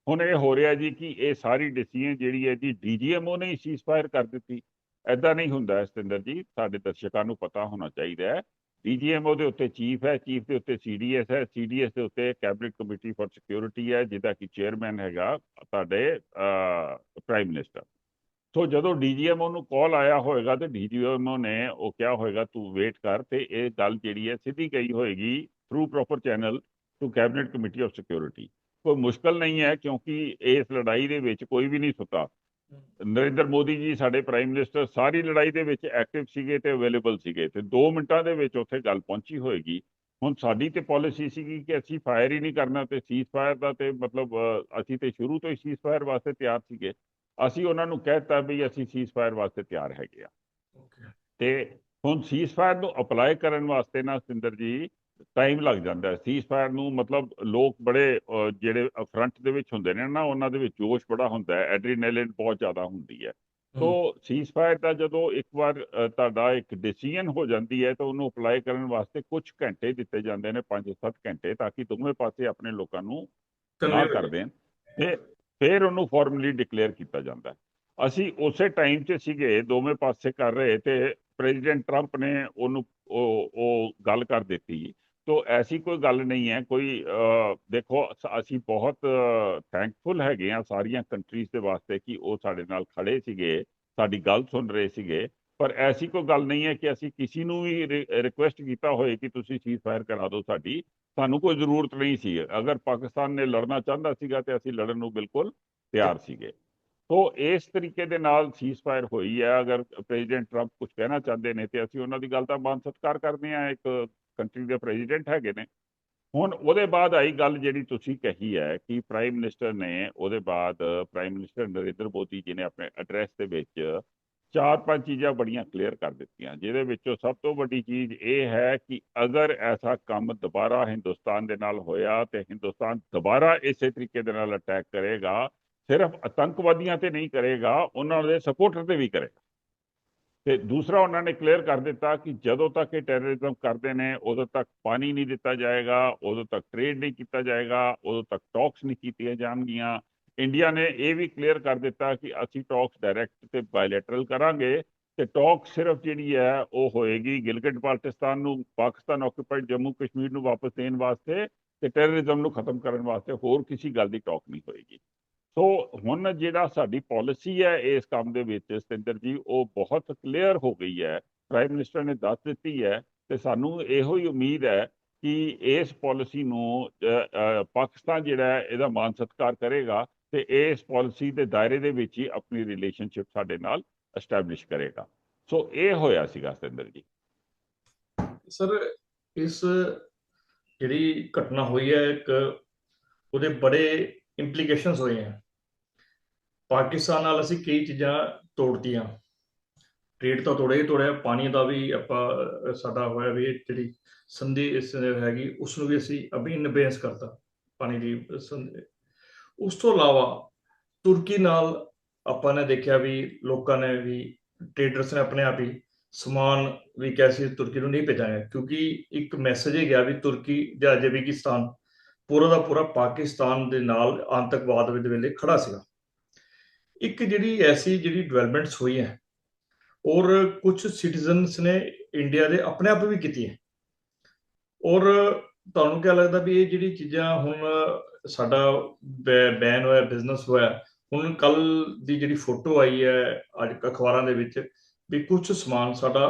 ਹੁਣ ਇਹ ਹੋ ਰਿਹਾ ਜੀ ਕਿ ਇਹ ਸਾਰੀ ਡਿਸੀਜਨ ਜਿਹੜੀ ਹੈ ਜੀ ਡੀਜੀਐਮਓ ਨੇ ਹੀ ਸੀਜ਼ਫਾਇਰ ਕਰ ਦਿੱਤੀ। ਐਦਾਂ ਨਹੀਂ ਹੁੰਦਾ, ਸਤਿੰਦਰ ਜੀ, ਸਾਡੇ ਦਰਸ਼ਕਾਂ ਨੂੰ ਪਤਾ ਹੋਣਾ ਚਾਹੀਦਾ ਹੈ ਡੀਜੀਐਮਓ ਦੇ ਉੱਤੇ ਚੀਫ ਹੈ, ਚੀਫ ਦੇ ਉੱਤੇ ਸੀਡੀਐਸ ਹੈ, ਸੀਡੀਐਸ ਦੇ ਉੱਤੇ ਕੈਬਨਿਟ ਕਮੇਟੀ ਫॉर ਸਿਕਿਉਰਿਟੀ ਹੈ, ਜਿਹਦਾ ਕਿ ਚੇਅਰਮੈਨ ਹੈਗਾ ਤੁਹਾਡੇ ਪ੍ਰਾਈਮ ਮਿਨਿਸਟਰ। ਸੋ ਜਦੋਂ ਡੀਜੀਐਮਓ ਨੂੰ ਕਾਲ ਆਇਆ ਹੋਏਗਾ ਤੇ ਡੀਜੀਐਮਓ ਨੇ ਉਹ ਕਿਹਾ ਹੋਏਗਾ, ਤੂੰ ਵੇਟ ਕਰ ਤੇ ਇਹ ਗੱਲ ਜਿਹੜੀ ਹੈ ਸਿੱਧੀ ਗਈ ਹੋਏਗੀ through proper channel to cabinet committee of security ਕੋਈ ਮੁਸ਼ਕਲ ਨਹੀਂ ਹੈ ਕਿਉਂਕਿ ਇਸ ਲੜਾਈ ਦੇ ਵਿੱਚ ਕੋਈ ਵੀ ਨਹੀਂ ਸੁੱਤਾ। ਨਰਿੰਦਰ ਮੋਦੀ ਜੀ ਸਾਡੇ ਪ੍ਰਾਈਮ ਮਿਨਿਸਟਰ ਸਾਰੀ ਲੜਾਈ ਦੇ ਵਿੱਚ ਐਕਟਿਵ ਸੀਗੇ ਤੇ ਅਵੇਲੇਬਲ ਸੀਗੇ ਤੇ 2 ਮਿੰਟਾਂ ਦੇ ਵਿੱਚ ਉੱਥੇ ਗੱਲ ਪਹੁੰਚੀ ਹੋਏਗੀ। ਹੁਣ ਸਾਡੀ ਤੇ ਪਾਲਿਸੀ ਸੀਗੀ ਕਿ ਅਸੀਂ ਫਾਇਰ ਹੀ ਨਹੀਂ ਕਰਨਾ ਤੇ ਸੀਜ਼ ਫਾਇਰ ਦਾ ਤੇ ਮਤਲਬ ਅਸੀਂ ਤੇ ਸ਼ੁਰੂ ਤੋਂ ਹੀ ਸੀਜ਼ ਫਾਇਰ ਵਾਸਤੇ ਤਿਆਰ ਸੀਗੇ। ਅਸੀਂ ਉਹਨਾਂ ਨੂੰ ਕਹਿਤਾ ਵੀ ਅਸੀਂ ਸੀਜ਼ ਫਾਇਰ ਵਾਸਤੇ ਤਿਆਰ ਹੈਗੇ ਆ। ਤੇ ਹੁਣ ਸੀਜ਼ ਫਾਇਰ ਨੂੰ ਅਪਲਾਈ ਕਰਨ ਵਾਸਤੇ ਨਾ ਸਿੰਦਰ ਜੀ ਟਾਈਮ ਲੱਗ ਜਾਂਦਾ ਹੈ। ਸੀਜ਼ ਫਾਇਰ ਨੂੰ ਮਤਲਬ ਲੋਕ ਬੜੇ ਜਿਹੜੇ ਫਰੰਟ ਦੇ ਵਿੱਚ ਹੁੰਦੇ ਨੇ ਨਾ ਉਹਨਾਂ ਦੇ ਵਿੱਚ ਜੋਸ਼ ਬੜਾ ਹੁੰਦਾ ਹੈ। ਐਡਰੀਨਲਿਨ ਬਹੁਤ ਜ਼ਿਆਦਾ ਹੁੰਦੀ ਹੈ। ਸੋ ਸੀਜ਼ ਫਾਇਰ ਦਾ ਜਦੋਂ ਇੱਕ ਵਾਰ ਤੁਹਾਡਾ ਇੱਕ ਡਿਸੀਜਨ ਹੋ ਜਾਂਦੀ ਹੈ ਤਾਂ ਉਹਨੂੰ ਅਪਲਾਈ ਕਰਨ ਵਾਸਤੇ ਕੁਝ ਘੰਟੇ ਦਿੱਤੇ ਜਾਂਦੇ ਨੇ 5-7 ਘੰਟੇ ਤਾਂ ਕਿ ਦੋਵੇਂ ਪਾਸੇ ਆਪਣੇ ਲੋਕਾਂ ਨੂੰ ਨਾ ਕਰ ਦੇਣ ਤੇ ਫਿਰ ਉਹਨੂੰ ਫਾਰਮਲੀ ਡਿਕਲੇਅਰ ਕੀਤਾ ਜਾਂਦਾ ਅਸੀਂ ਉਸੇ ਟਾਈਮ 'ਚ ਸੀਗੇ ਦੋਵੇਂ ਪਾਸੇ ਕਰ ਰਹੇ ਤੇ ਪ੍ਰੈਜ਼ੀਡੈਂਟ ਟਰੰਪ ਨੇ ਉਹਨੂੰ ਉਹ ਉਹ ਗੱਲ ਕਰ ਦਿੱਤੀ। ਤੋ ਐਸੀ ਕੋਈ ਗੱਲ ਨਹੀਂ ਹੈ, ਕੋਈ ਦੇਖੋ, ਅਸੀਂ ਬਹੁਤ ਥੈਂਕਫੁਲ ਹੈਗੇ ਆ ਸਾਰੀਆਂ ਕੰਟਰੀਜ਼ ਦੇ ਵਾਸਤੇ ਕਿ ਉਹ ਸਾਡੇ ਨਾਲ ਖੜੇ ਸੀਗੇ, ਸਾਡੀ ਗੱਲ ਸੁਣ ਰਹੇ ਸੀਗੇ, ਪਰ ਐਸੀ ਕੋਈ ਗੱਲ ਨਹੀਂ ਹੈ ਕਿ ਅਸੀਂ ਕਿਸੇ ਨੂੰ ਵੀ ਰਿਕੁਐਸਟ ਕੀਤਾ ਹੋਏ ਕਿ ਤੁਸੀਂ ਸੀਜ਼ ਫਾਇਰ ਕਰਾ ਦਿਓ ਸਾਡੀ, ਸਾਨੂੰ ਕੋਈ ਜ਼ਰੂਰਤ ਨਹੀਂ ਸੀ। ਅਗਰ ਪਾਕਿਸਤਾਨ ਨੇ ਲੜਨਾ ਚਾਹੁੰਦਾ ਸੀਗਾ ਤੇ ਅਸੀਂ ਲੜਨ ਨੂੰ ਬਿਲਕੁਲ ਤਿਆਰ ਸੀਗੇ। ਸੋ ਇਸ ਤਰੀਕੇ ਦੇ ਨਾਲ ਸੀਜ਼ ਫਾਇਰ ਹੋਈ ਹੈ, ਅਗਰ ਪ੍ਰੈਜ਼ੀਡੈਂਟ ਟਰੰਪ ਕੁਝ ਕਹਿਣਾ ਚਾਹੁੰਦੇ ਨੇ ਤੇ ਅਸੀਂ ਉਹਨਾਂ ਦੀ ਗੱਲ ਦਾ ਮਾਨ ਸਤਿਕਾਰ ਕਰਦੇ ਹਾਂ, ਇੱਕ ਕੰਟਰੀ ਦੇ ਪ੍ਰੈਜ਼ੀਡੈਂਟ ਹੈਗੇ ਨੇ। ਹੁਣ ਉਹਦੇ ਬਾਅਦ ਆਈ ਗੱਲ ਜਿਹੜੀ ਤੁਸੀਂ ਕਹੀ ਹੈ ਕਿ ਪ੍ਰਾਈਮ ਮਿਨਿਸਟਰ ਨੇ ਉਹਦੇ ਬਾਅਦ ਪ੍ਰਾਈਮ ਮਿਨਿਸਟਰ ਨਰਿੰਦਰ ਮੋਦੀ ਜੀ ਨੇ ਆਪਣੇ ਐਡਰੈਸ ਦੇ ਵਿੱਚ ਚਾਰ ਪੰਜ ਚੀਜ਼ਾਂ ਬੜੀਆਂ ਕਲੀਅਰ ਕਰ ਦਿੱਤੀਆਂ, ਜਿਹਦੇ ਵਿੱਚੋਂ ਸਭ ਤੋਂ ਵੱਡੀ ਚੀਜ਼ ਇਹ ਹੈ ਕਿ ਅਗਰ ਐਸਾ ਕੰਮ ਦੁਬਾਰਾ ਹਿੰਦੁਸਤਾਨ ਦੇ ਨਾਲ ਹੋਇਆ ਤੇ ਹਿੰਦੁਸਤਾਨ ਦੁਬਾਰਾ ਇਸੇ ਤਰੀਕੇ ਦੇ ਨਾਲ ਅਟੈਕ ਕਰੇਗਾ, ਸਿਰਫ ਆਤੰਕਵਾਦੀਆਂ ਤੇ ਨਹੀਂ ਕਰੇਗਾ, ਉਹਨਾਂ ਦੇ ਸਪੋਰਟਰ ਤੇ ਵੀ ਕਰੇਗਾ। ਤੇ ਦੂਸਰਾ ਉਹਨਾਂ ਨੇ ਕਲੀਅਰ ਕਰ ਦਿੱਤਾ ਕਿ ਜਦੋਂ ਤੱਕ ਇਹ ਟੈਰਰਿਜ਼ਮ ਕਰਦੇ ਨੇ, ਉਦੋਂ ਤੱਕ ਪਾਣੀ ਨਹੀਂ ਦਿੱਤਾ ਜਾਏਗਾ, ਉਦੋਂ ਤੱਕ ਟ੍ਰੇਡ ਨਹੀਂ ਕੀਤਾ ਜਾਏਗਾ, ਉਦੋਂ ਤੱਕ ਟਾਕਸ ਨਹੀਂ ਕੀਤੀਆਂ ਜਾਣਗੀਆਂ। ਇੰਡੀਆ ਨੇ ਇਹ ਵੀ ਕਲੀਅਰ ਕਰ ਦਿੱਤਾ ਕਿ ਅਸੀਂ ਟਾਕਸ ਡਾਇਰੈਕਟ ਤੇ ਬਾਇਲੈਟਰਲ ਕਰਾਂਗੇ ਤੇ ਟਾਕ ਸਿਰਫ ਜਿਹੜੀ ਹੈ ਉਹ ਹੋਏਗੀ ਗਿਲਗਿਟ ਬਾਲਟਿਸਤਾਨ ਨੂੰ, ਪਾਕਿਸਤਾਨ ਆਕੂਪਾਈਡ ਜੰਮੂ ਕਸ਼ਮੀਰ ਨੂੰ ਵਾਪਸ ਦੇਣ ਵਾਸਤੇ ਤੇ ਟੈਰਰਿਜ਼ਮ ਨੂੰ ਖਤਮ ਕਰਨ ਵਾਸਤੇ ਹੋਰ ਕਿਸੇ ਗੱਲ ਦੀ ਟਾਕ ਨਹੀਂ ਹੋਏਗੀ। ਸੋ ਹੁਣ ਜਿਹੜਾ ਸਾਡੀ ਪਾਲਿਸੀ ਹੈ ਇਸ ਕੰਮ ਦੇ ਵਿੱਚ, ਸਤਿੰਦਰ ਜੀ, ਉਹ ਬਹੁਤ ਕਲੀਅਰ ਹੋ ਗਈ ਹੈ। ਪ੍ਰਾਈਮ ਮਿਨਿਸਟਰ ਨੇ ਦੱਸ ਦਿੱਤੀ ਹੈ ਤੇ ਸਾਨੂੰ ਇਹੋ ਹੀ ਉਮੀਦ ਹੈ ਕਿ ਇਸ ਪਾਲਿਸੀ ਨੂੰ ਪਾਕਿਸਤਾਨ ਜਿਹੜਾ ਇਹਦਾ ਮਾਨ ਸਤਿਕਾਰ ਕਰੇਗਾ ਤੇ ਇਸ ਪਾਲਿਸੀ ਦੇ ਦਾਇਰੇ ਦੇ ਵਿੱਚ ਹੀ ਆਪਣੀ ਰਿਲੇਸ਼ਨਸ਼ਿਪ ਸਾਡੇ ਨਾਲ ਐਸਟੈਬਲਿਸ਼ ਕਰੇਗਾ। ਸੋ ਇਹ ਹੋਇਆ ਸੀਗਾ, ਸਤਿੰਦਰ ਜੀ। ਸਰ ਇਸ ਜਿਹੜੀ ਘਟਨਾ ਹੋਈ ਹੈ, ਇੱਕ ਉਹਦੇ ਬੜੇ ਇੰਪਲੀਕੇਸ਼ਨਸ ਹੋਏ ਹੈ ਪਾਕਿਸਤਾਨ ਨਾਲ ਅਸੀਂ ਕਈ ਚੀਜ਼ਾਂ ਤੋੜਤੀਆਂ। ਟ੍ਰੇਡ ਤਾਂ ਤੋੜਿਆ ਹੀ ਤੋੜਿਆ, ਪਾਣੀ ਦਾ ਵੀ ਆਪਾਂ ਸਾਡਾ ਹੋਇਆ ਵੀ ਇਹ ਜਿਹੜੀ ਸੰਧੀ ਇਸ ਹੈਗੀ ਉਸ ਨੂੰ ਵੀ ਅਸੀਂ ਅਭੀ ਨਿਬੇਸ ਕਰਤਾ, ਪਾਣੀ ਦੀ ਸੰਧੀ, ਉਸ ਤੋਂ ਇਲਾਵਾ ਤੁਰਕੀ ਨਾਲ ਆਪਾਂ ਨੇ ਦੇਖਿਆ ਵੀ ਲੋਕਾਂ ਨੇ ਵੀ ਟ੍ਰੇਡਰਸ ਨੇ ਆਪਣੇ ਆਪ ਹੀ ਸਮਾਨ ਵੀ ਕਿਹਾ ਸੀ ਤੁਰਕੀ ਨੂੰ ਨਹੀਂ ਭੇਜਾਂਗੇ ਕਿਉਂਕਿ ਇੱਕ ਮੈਸੇਜ ਹੀ ਗਿਆ ਵੀ ਤੁਰਕੀ ਜਾਂ ਅਜ਼ਰਬੈਕਿਸਤਾਨ ਪੂਰਾ ਦਾ ਪੂਰਾ ਪਾਕਿਸਤਾਨ ਦੇ ਨਾਲ ਆਤੰਕਵਾਦ ਦੇ ਵੇਲੇ ਖੜਾ ਸੀਗਾ। ਇੱਕ ਜਿਹੜੀ ਐਸੀ ਜਿਹੜੀ ਡਿਵੈਲਪਮੈਂਟਸ ਹੋਈ ਹੈ, ਔਰ ਕੁਝ ਸਿਟੀਜ਼ਨਸ ਨੇ ਇੰਡੀਆ ਦੇ ਆਪਣੇ ਆਪ ਵੀ ਕੀਤੀ ਹੈ ਔਰ ਤੁਹਾਨੂੰ ਕੀ ਲੱਗਦਾ ਵੀ ਇਹ ਜਿਹੜੀ ਚੀਜ਼ਾਂ ਹੁਣ ਸਾਡਾ ਬੈਨ ਹੋਇਆ ਬਿਜ਼ਨਸ ਹੋਇਆ, ਹੁਣ ਕੱਲ ਦੀ ਜਿਹੜੀ ਫੋਟੋ ਆਈ ਹੈ, ਅੱਜ ਅਖਬਾਰਾਂ ਦੇ ਵਿੱਚ, ਵੀ ਕੁਝ ਸਮਾਨ ਸਾਡਾ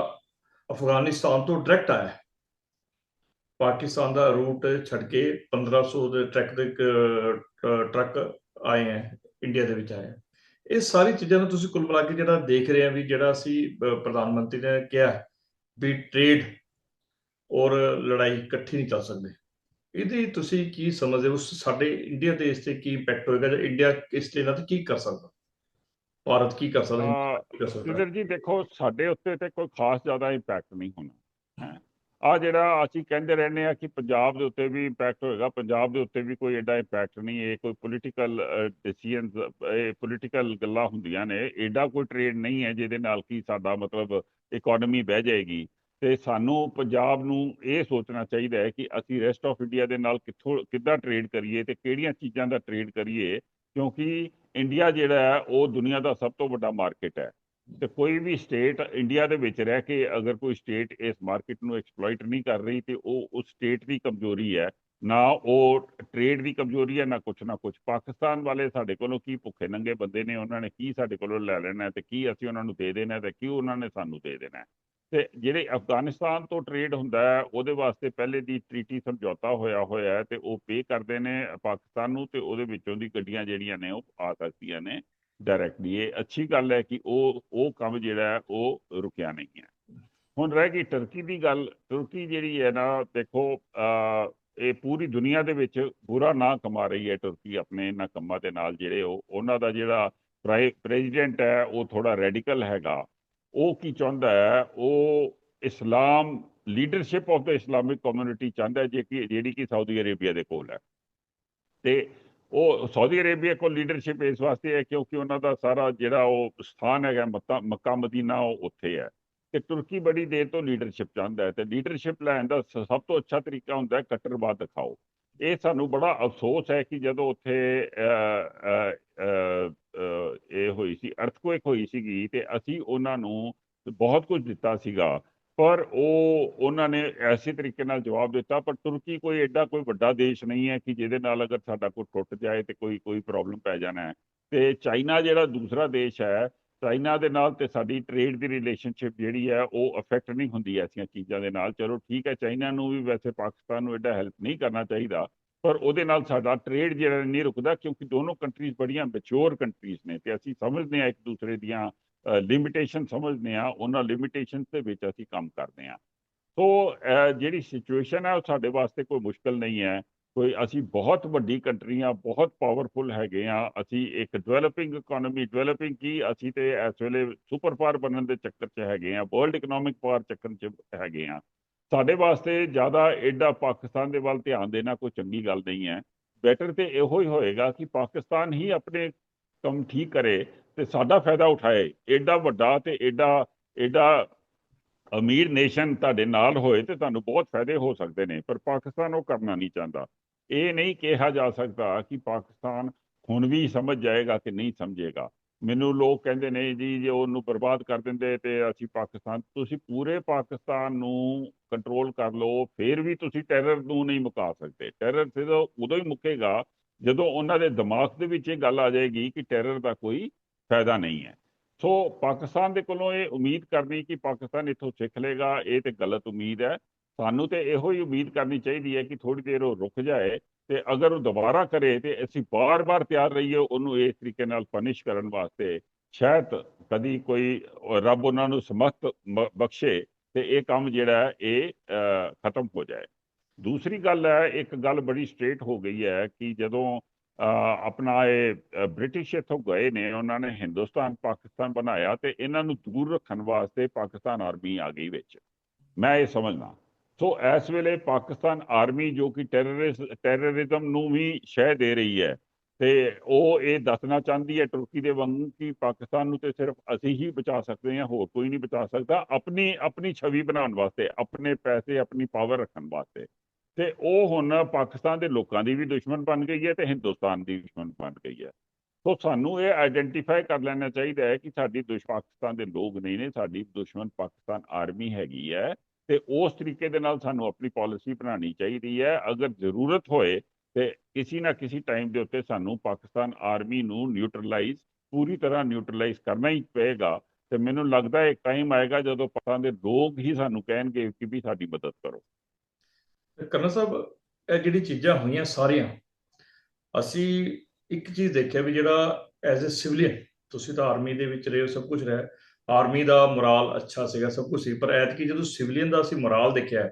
ਅਫਗਾਨਿਸਤਾਨ ਤੋਂ ਡਾਇਰੈਕਟ ਆਇਆ ਹੈ। ਪਾਕਿਸਤਾਨ ਦਾ ਰੂਟ ਛੱਡ ਕੇ 1500 ਦੇ ਟਰੱਕ ਦੇ ਟਰੱਕ ਆਏ ਹੈ ਇੰਡੀਆ ਦੇ ਵਿੱਚ ਆਏ ਹੈ। ਇਹ ਸਾਰੀ ਚੀਜ਼ਾਂ ਨੂੰ ਤੁਸੀਂ ਕੁੱਲ ਮਿਲਾ ਕੇ ਜਿਹੜਾ ਦੇਖ ਰਹੇ ਆ ਵੀ ਜਿਹੜਾ ਅਸੀਂ ਪ੍ਰਧਾਨ ਮੰਤਰੀ ਨੇ ਕਿਹਾ ਵੀ ਟ੍ਰੇਡ ਔਰ ਲੜਾਈ ਇਕੱਠੀ ਨਹੀਂ ਚੱਲ ਸਕਦੇ। ਇਹਦੀ ਤੁਸੀਂ ਕੀ ਸਮਝਦੇ ਹੋ? ਸਾਡੇ ਇੰਡੀਆ ਦੇ ਇਸ ਤੇ ਕੀ ਇੰਪੈਕਟ ਹੋਏਗਾ ਜਾਂ ਇੰਡੀਆ ਇਸ ਤੇ ਇਹਨਾਂ ਤੇ ਕੀ ਕਰ ਸਕਦਾ? ਭਾਰਤ ਕੀ ਕਰ ਸਕਦਾ? ਜੀ ਦੇਖੋ ਸਾਡੇ ਉੱਤੇ ਤੇ ਕੋਈ ਖਾਸ ਜ਼ਿਆਦਾ ਇੰਪੈਕਟ ਨਹੀਂ ਹੋਣਾ। ਆ ਜਿਹੜਾ ਅਸੀਂ ਕਹਿੰਦੇ ਰਹਿੰਦੇ ਆ ਕਿ ਪੰਜਾਬ ਦੇ ਉੱਤੇ ਵੀ ਇੰਪੈਕਟ ਹੋਏਗਾ, ਪੰਜਾਬ ਦੇ ਉੱਤੇ ਵੀ ਕੋਈ ਐਡਾ ਇੰਪੈਕਟ ਨਹੀਂ, ਇਹ ਕੋਈ ਪੋਲੀਟੀਕਲ ਡਿਸੀਜਨਸ ਇਹ ਪੋਲੀਟੀਕਲ ਗੱਲਾਂ ਹੁੰਦੀਆਂ ਨੇ ਐਡਾ ਕੋਈ ਟ੍ਰੇਡ ਨਹੀਂ ਹੈ ਜਿਹਦੇ ਨਾਲ ਕੀ ਸਾਡਾ ਮਤਲਬ ਇਕਨੋਮੀ ਬਹਿ ਜਾਏਗੀ। ਤੇ ਸਾਨੂੰ ਪੰਜਾਬ ਨੂੰ ਇਹ ਸੋਚਣਾ ਚਾਹੀਦਾ ਹੈ ਕਿ ਅਸੀਂ ਰੈਸਟ ਆਫ ਇੰਡੀਆ ਦੇ ਨਾਲ ਕਿੱਥੋਂ, ਕਿੱਦਾਂ ਟ੍ਰੇਡ ਕਰੀਏ ਤੇ ਕਿਹੜੀਆਂ ਚੀਜ਼ਾਂ ਦਾ ਟ੍ਰੇਡ ਕਰੀਏ, ਕਿਉਂਕਿ ਇੰਡੀਆ ਜਿਹੜਾ ਹੈ, ਉਹ ਦੁਨੀਆ ਦਾ ਸਭ ਤੋਂ ਵੱਡਾ ਮਾਰਕੀਟ ਹੈ। ਤੇ ਕੋਈ ਵੀ ਸਟੇਟ ਇੰਡੀਆ ਦੇ ਵਿੱਚ ਰਹਿ ਕੇ ਅਗਰ ਕੋਈ ਸਟੇਟ ਇਸ ਮਾਰਕੀਟ ਨੂੰ ਐਕਸਪਲੋਇਟ ਨਹੀਂ ਕਰ ਰਹੀ ਤੇ ਉਹ ਉਸ ਸਟੇਟ ਦੀ ਕਮਜ਼ੋਰੀ ਹੈ, ਨਾ ਉਹ ਟ੍ਰੇਡ ਦੀ ਕਮਜ਼ੋਰੀ ਹੈ, ਨਾ ਕੁਛ ਨਾ ਕੁਛ। ਪਾਕਿਸਤਾਨ ਵਾਲੇ ਸਾਡੇ ਕੋਲੋਂ ਕੀ ਭੁੱਖੇ ਨੰਗੇ ਬੰਦੇ ਨੇ, ਉਹਨਾਂ ਨੇ ਕੀ ਸਾਡੇ ਕੋਲੋਂ ਲੈ ਲੈਣਾ ਹੈ ਤੇ ਕੀ ਅਸੀਂ ਉਹਨਾਂ ਨੂੰ ਦੇ ਦੇਣਾ ਹੈ ਤੇ ਕੀ ਉਹਨਾਂ ਨੇ ਸਾਨੂੰ ਦੇ ਦੇਣਾ। ਤੇ ਜਿਹੜੇ ਅਫਗਾਨਿਸਤਾਨ ਤੋਂ ਟ੍ਰੇਡ ਹੁੰਦਾ ਹੈ, ਉਹਦੇ ਵਾਸਤੇ ਪਹਿਲੇ ਦੀ ਟ੍ਰੀਟੀ ਸਮਝੌਤਾ ਹੋਇਆ ਹੋਇਆ ਹੈ ਤੇ ਉਹ ਪੇ ਕਰਦੇ ਨੇ ਪਾਕਿਸਤਾਨ ਨੂੰ ਤੇ ਉਹਦੇ ਵਿੱਚੋਂ ਦੀ ਗੱਡੀਆਂ ਜਿਹੜੀਆਂ ਨੇ ਉਹ ਆ ਸਕਦੀਆਂ ਨੇ। ਡਾਇਰੈਕਟਲੀ ਇਹ ਅੱਛੀ ਗੱਲ ਹੈ ਕਿ ਉਹ ਉਹ ਕੰਮ ਜਿਹੜਾ ਹੈ, ਉਹ ਰੁਕਿਆ ਨਹੀਂ ਹੈ। ਹੁਣ ਰਹਿ ਗਈ ਟਰਕੀ ਦੀ ਗੱਲ। ਤੁਰਕੀ ਜਿਹੜੀ ਹੈ ਨਾ, ਦੇਖੋ ਇਹ ਪੂਰੀ ਦੁਨੀਆ ਦੇ ਵਿੱਚ ਬੁਰਾ ਨਾਂ ਕਮਾ ਰਹੀ ਹੈ ਤੁਰਕੀ ਆਪਣੇ ਇਹਨਾਂ ਕੰਮਾਂ ਦੇ ਨਾਲ ਜਿਹੜੇ ਉਹ, ਉਹਨਾਂ ਦਾ ਜਿਹੜਾ ਪ੍ਰੈਜ਼ੀਡੈਂਟ ਹੈ, ਉਹ ਥੋੜਾ ਰੈਡੀਕਲ ਹੈਗਾ। ਉਹ ਕੀ ਚਾਹੁੰਦਾ ਹੈ? ਉਹ Islam leadership of the Islamic community ਚਾਹੁੰਦਾ ਜੇ ਕਿ, ਜਿਹੜੀ ਕਿ ਸਾਊਦੀ ਅਰੇਬੀਆ ਦੇ ਕੋਲ ਹੈ। ਤੇ ਉਹ ਸਾਊਦੀ ਅਰੇਬੀਆ ਕੋਲ ਲੀਡਰਸ਼ਿਪ ਇਸ ਵਾਸਤੇ ਹੈ ਕਿਉਂਕਿ ਉਹਨਾਂ ਦਾ ਸਾਰਾ ਜਿਹੜਾ ਉਹ ਸਥਾਨ ਹੈਗਾ ਮੱਤਾ, ਮੱਕਾ ਮਦੀਨਾ, ਉਹ ਉੱਥੇ ਹੈ। ਤੇ ਤੁਰਕੀ ਬੜੀ ਦੇਰ ਤੋਂ ਲੀਡਰਸ਼ਿਪ ਚਾਹੁੰਦਾ ਹੈ ਤੇ ਲੀਡਰਸ਼ਿਪ ਲੈਣ ਦਾ ਸ- ਸਭ ਤੋਂ ਅੱਛਾ ਤਰੀਕਾ ਹੁੰਦਾ ਹੈ ਕੱਟੜਵਾਦ ਦਿਖਾਓ। ਇਹ ਸਾਨੂੰ ਬੜਾ ਅਫਸੋਸ ਹੈ ਕਿ ਜਦੋਂ ਉੱਥੇ ਇਹ ਹੋਈ ਸੀ ਅਰਥਕੁਏਕ ਹੋਈ ਸੀਗੀ ਤੇ ਅਸੀਂ ਉਹਨਾਂ ਨੂੰ ਬਹੁਤ ਕੁਝ ਦਿੱਤਾ ਸੀਗਾ। ਪਰ ਉਹ, ਉਹਨਾਂ ਨੇ ਐਸੇ ਤਰੀਕੇ ਨਾਲ ਜਵਾਬ ਦਿੱਤਾ, ਪਰ ਤੁਰਕੀ ਕੋਈ ਐਡਾ ਕੋਈ ਵੱਡਾ ਦੇਸ਼ ਨਹੀਂ ਹੈ ਕਿ ਜਿਹਦੇ ਨਾਲ ਅਗਰ ਸਾਡਾ ਕੋਈ ਟੁੱਟ ਜਾਏ ਤੇ ਕੋਈ ਕੋਈ ਪ੍ਰੋਬਲਮ ਪੈ ਜਾਣਾ ਹੈ। ਤੇ ਚਾਈਨਾ ਜਿਹੜਾ ਦੂਸਰਾ ਦੇਸ਼ ਹੈ, ਚਾਈਨਾ ਦੇ ਨਾਲ ਤੇ ਸਾਡੀ ਟ੍ਰੇਡ ਦੀ ਰਿਲੇਸ਼ਨਸ਼ਿਪ ਜਿਹੜੀ ਹੈ, ਉਹ ਅਫੈਕਟ ਨਹੀਂ ਹੁੰਦੀ ਐਸੀਆਂ ਚੀਜ਼ਾਂ ਦੇ ਨਾਲ। ਚਲੋ ਠੀਕ ਹੈ, ਚਾਈਨਾ ਨੂੰ ਵੀ ਵੈਸੇ ਪਾਕਿਸਤਾਨ ਨੂੰ ਐਡਾ ਹੈਲਪ ਨਹੀਂ ਕਰਨਾ ਚਾਹੀਦਾ, ਪਰ ਉਹਦੇ ਨਾਲ ਸਾਡਾ ਟ੍ਰੇਡ ਜਿਹੜਾ ਨਹੀਂ ਰੁਕਦਾ, ਕਿਉਂਕਿ ਦੋਨੋਂ ਕੰਟਰੀਜ਼ ਬੜੀਆਂ ਮੈਚੁਰ ਕੰਟਰੀਜ਼ ਨੇ ਤੇ ਅਸੀਂ ਸਮਝਦੇ ਹਾਂ ਇੱਕ ਦੂਸਰੇ ਦੀਆਂ ਲਿਮਿਟੇਸ਼ਨ ਸਮਝਦੇ ਹਾਂ, ਉਹਨਾਂ ਲਿਮਿਟੇਸ਼ਨਸ ਦੇ ਵਿੱਚ ਅਸੀਂ ਕੰਮ ਕਰਦੇ ਹਾਂ। ਸੋ ਜਿਹੜੀ ਸਿਚੁਏਸ਼ਨ ਹੈ, ਉਹ ਸਾਡੇ ਵਾਸਤੇ ਕੋਈ ਮੁਸ਼ਕਲ ਨਹੀਂ ਹੈ। ਕੋਈ ਅਸੀਂ ਬਹੁਤ ਵੱਡੀ ਕੰਟਰੀ ਕੰਟਰੀਆਂ ਬਹੁਤ ਪਾਵਰਫੁਲ ਹੈਗੇ ਆ ਅਸੀਂ ਇੱਕ ਡਿਵੈਲਪਿੰਗ ਇਕਨੋਮੀ ਡਿਵੈਲਪਿੰਗ ਕੀ ਅਸੀਂ ਤੇ ਇਸ ਵੇਲੇ ਸੁਪਰ ਪਾਵਰ ਬਣਨ ਦੇ ਚੱਕਰ 'ਚ ਹੈਗੇ ਆ ਵਰਲਡ ਇਕਨੋਮਿਕ ਪਾਵਰ ਚੱਕਰ 'ਚ ਹੈਗੇ ਆ ਸਾਡੇ ਵਾਸਤੇ ਜ਼ਿਆਦਾ ਐਡਾ ਪਾਕਿਸਤਾਨ ਦੇ ਵੱਲ ਧਿਆਨ ਦੇਣਾ ਕੋਈ ਚੰਗੀ ਗੱਲ ਨਹੀਂ ਹੈ। ਬੈਟਰ ਤੇ ਇਹੋ ਹੀ ਹੋਏਗਾ ਕਿ ਪਾਕਿਸਤਾਨ ਹੀ ਆਪਣੇ ਕੰਮ ਠੀਕ ਕਰੇ। ਤੇ ਸਾਡਾ ਫਾਇਦਾ ਉਠਾਏ। ਐਡਾ ਵੱਡਾ ਤੇ ਐਡਾ ਐਡਾ ਅਮੀਰ ਨੇਸ਼ਨ ਤੁਹਾਡੇ ਨਾਲ ਹੋਏ ਤੇ ਤੁਹਾਨੂੰ ਬਹੁਤ ਫਾਇਦੇ ਹੋ ਸਕਦੇ ਨੇ, ਪਰ ਪਾਕਿਸਤਾਨ ਉਹ ਕਰਨਾ ਨਹੀਂ ਚਾਹੁੰਦਾ। ਇਹ ਨਹੀਂ ਕਿਹਾ ਜਾ ਸਕਦਾ ਕਿ ਪਾਕਿਸਤਾਨ ਹੁਣ ਵੀ ਸਮਝ ਜਾਏਗਾ ਕਿ ਨਹੀਂ ਸਮਝੇਗਾ। ਮੈਨੂੰ ਲੋਕ ਕਹਿੰਦੇ ਨੇ, ਜੀ, ਜੇ ਉਹਨੂੰ ਬਰਬਾਦ ਕਰ ਦਿੰਦੇ ਤੇ ਅਸੀਂ ਪਾਕਿਸਤਾਨ, ਤੁਸੀਂ ਪੂਰੇ ਪਾਕਿਸਤਾਨ ਨੂੰ ਕੰਟਰੋਲ ਕਰ ਲਓ, ਫਿਰ ਵੀ ਤੁਸੀਂ ਟੈਰਰ ਨੂੰ ਨਹੀਂ ਮੁਕਾ ਸਕਦੇ। ਟੈਰਰ ਸਿਰਫ ਉਦੋਂ ਹੀ ਮੁੱਕੇਗਾ ਜਦੋਂ ਉਹਨਾਂ ਦੇ ਦਿਮਾਗ ਦੇ ਵਿੱਚ ਇਹ ਗੱਲ ਆ ਜਾਏਗੀ ਕਿ ਟੈਰਰ ਦਾ ਕੋਈ ਫਾਇਦਾ ਨਹੀਂ ਹੈ। ਸੋ ਪਾਕਿਸਤਾਨ ਦੇ ਕੋਲੋਂ ਇਹ ਉਮੀਦ ਕਰਨੀ ਕਿ ਪਾਕਿਸਤਾਨ ਇੱਥੋਂ ਸਿੱਖ ਲੇਗਾ ਇਹ ਤੇ ਗਲਤ ਉਮੀਦ ਹੈ। ਸਾਨੂੰ ਤੇ ਇਹੋ ਹੀ ਉਮੀਦ ਕਰਨੀ ਚਾਹੀਦੀ ਹੈ ਕਿ ਥੋੜੀ ਦੇਰ ਉਹ ਰੁਕ ਜਾਏ ਤੇ ਅਗਰ ਉਹ ਦੁਬਾਰਾ ਕਰੇ ਤੇ ਅਸੀਂ ਬਾਰ-ਬਾਰ ਤਿਆਰ ਰਹੀਏ, ਉਹਨੂੰ ਇਸ ਤਰੀਕੇ ਨਾਲ ਪਨਿਸ਼ ਕਰਨ ਵਾਸਤੇ। ਸ਼ਾਇਦ ਕਦੀ ਕੋਈ ਰੱਬ ਉਹਨਾਂ ਨੂੰ ਸਮਰਥ ਬ- ਬਖਸ਼ੇ ਤੇ ਇਹ ਕੰਮ ਜਿਹੜਾ ਹੈ, ਇਹ ਖਤਮ ਹੋ ਜਾਏ। ਦੂਸਰੀ ਗੱਲ ਹੈ, ਇੱਕ ਗੱਲ ਬੜੀ ਸਟ੍ਰੇਟ ਹੋ ਗਈ ਹੈ ਕਿ ਜਦੋਂ ਆਪਣਾ ਇਹ ਬ੍ਰਿਟਿਸ਼ ਇੱਥੋਂ ਗਏ ਨੇ, ਉਹਨਾਂ ਨੇ ਹਿੰਦੁਸਤਾਨ, ਪਾਕਿਸਤਾਨ ਬਣਾਇਆ ਤੇ ਇਹਨਾਂ ਨੂੰ ਦੂਰ ਰੱਖਣ ਵਾਸਤੇ ਪਾਕਿਸਤਾਨ ਆਰਮੀ ਆ ਗਈ ਵਿੱਚ। ਮੈਂ ਇਹ ਸਮਝਦਾ। ਸੋ ਇਸ ਵੇਲੇ ਪਾਕਿਸਤਾਨ ਆਰਮੀ ਜੋ ਕਿ ਟੈਰਰਿਜ਼ਮ ਨੂੰ ਵੀ ਸ਼ਹਿ ਦੇ ਰਹੀ ਹੈ ਤੇ ਉਹ ਇਹ ਦੱਸਣਾ ਚਾਹੁੰਦੀ ਹੈ ਤੁਰਕੀ ਦੇ ਵਾਂਗੂ ਕਿ ਪਾਕਿਸਤਾਨ ਨੂੰ ਤੇ ਸਿਰਫ ਅਸੀਂ ਹੀ ਬਚਾ ਸਕਦੇ ਹਾਂ, ਹੋਰ ਕੋਈ ਨਹੀਂ ਬਚਾ ਸਕਦਾ। ਆਪਣੀ ਆਪਣੀ ਛਵੀ ਬਣਾਉਣ ਵਾਸਤੇ, ਆਪਣੇ ਪੈਸੇ, ਆਪਣੀ ਪਾਵਰ ਰੱਖਣ ਵਾਸਤੇ। ਤੇ ਉਹ ਹੁਣ ਪਾਕਿਸਤਾਨ ਦੇ ਲੋਕਾਂ ਦੀ ਵੀ ਦੁਸ਼ਮਣ ਬਣ ਗਈ ਹੈ ਤੇ ਹਿੰਦੁਸਤਾਨ ਦੀ ਦੁਸ਼ਮਣ ਬਣ ਗਈ ਹੈ। ਸੋ ਸਾਨੂੰ ਇਹ ਆਇਡੈਂਟੀਫਾਈ ਕਰ ਲੈਣਾ ਚਾਹੀਦਾ ਹੈ ਕਿ ਸਾਡੀ ਦੁਸ਼, ਪਾਕਿਸਤਾਨ ਦੇ ਲੋਕ ਨਹੀਂ ਨੇ, ਸਾਡੀ ਦੁਸ਼ਮਣ ਪਾਕਿਸਤਾਨ ਆਰਮੀ ਹੈਗੀ ਹੈ ਤੇ ਉਸ ਤਰੀਕੇ ਦੇ ਨਾਲ ਸਾਨੂੰ ਆਪਣੀ ਪਾਲਿਸੀ ਬਣਾਉਣੀ ਚਾਹੀਦੀ ਹੈ। ਅਗਰ ਜ਼ਰੂਰਤ ਹੋਏ ਤੇ ਕਿਸੇ ਨਾ ਕਿਸੇ ਟਾਈਮ ਦੇ ਉੱਤੇ ਸਾਨੂੰ ਪਾਕਿਸਤਾਨ ਆਰਮੀ ਨੂੰ ਨਿਊਟਰਲਾਈਜ਼ ਪੂਰੀ ਤਰ੍ਹਾਂ ਨਿਊਟਰਲਾਈਜ਼ ਕਰਨਾ ਹੀ ਪਏਗਾ ਤੇ ਮੈਨੂੰ ਲੱਗਦਾ ਹੈ ਇੱਕ ਟਾਈਮ ਆਏਗਾ ਜਦੋਂ ਪਾਕਿਸਤਾਨ ਦੇ ਲੋਕ ਹੀ ਸਾਨੂੰ ਕਹਿਣਗੇ ਕਿ ਵੀ ਸਾਡੀ ਮਦਦ ਕਰੋ। ਕਰਨਾ ਸਾਹਿਬ ਇਹ ਜਿਹੜੀ ਚੀਜ਼ਾਂ ਹੋਈਆਂ ਸਾਰੀਆਂ ਅਸੀਂ ਇੱਕ ਚੀਜ਼ ਦੇਖਿਆ ਵੀ ਜਿਹੜਾ ਐਜ਼ ਅ ਸਿਵਲੀਅਨ ਤੁਸੀਂ ਤਾਂ ਆਰਮੀ ਦੇ ਵਿੱਚ ਰਹੇ ਹੋ ਸਭ ਕੁਝ ਰਿਹਾ ਆਰਮੀ ਦਾ ਮੋਰਾਲ ਅੱਛਾ ਸੀਗਾ ਸਭ ਕੁਝ ਸੀ ਪਰ ਐਤਕੀ ਜਦੋਂ ਸਿਵਲੀਅਨ ਦਾ ਅਸੀਂ ਮੋਰਾਲ ਦੇਖਿਆ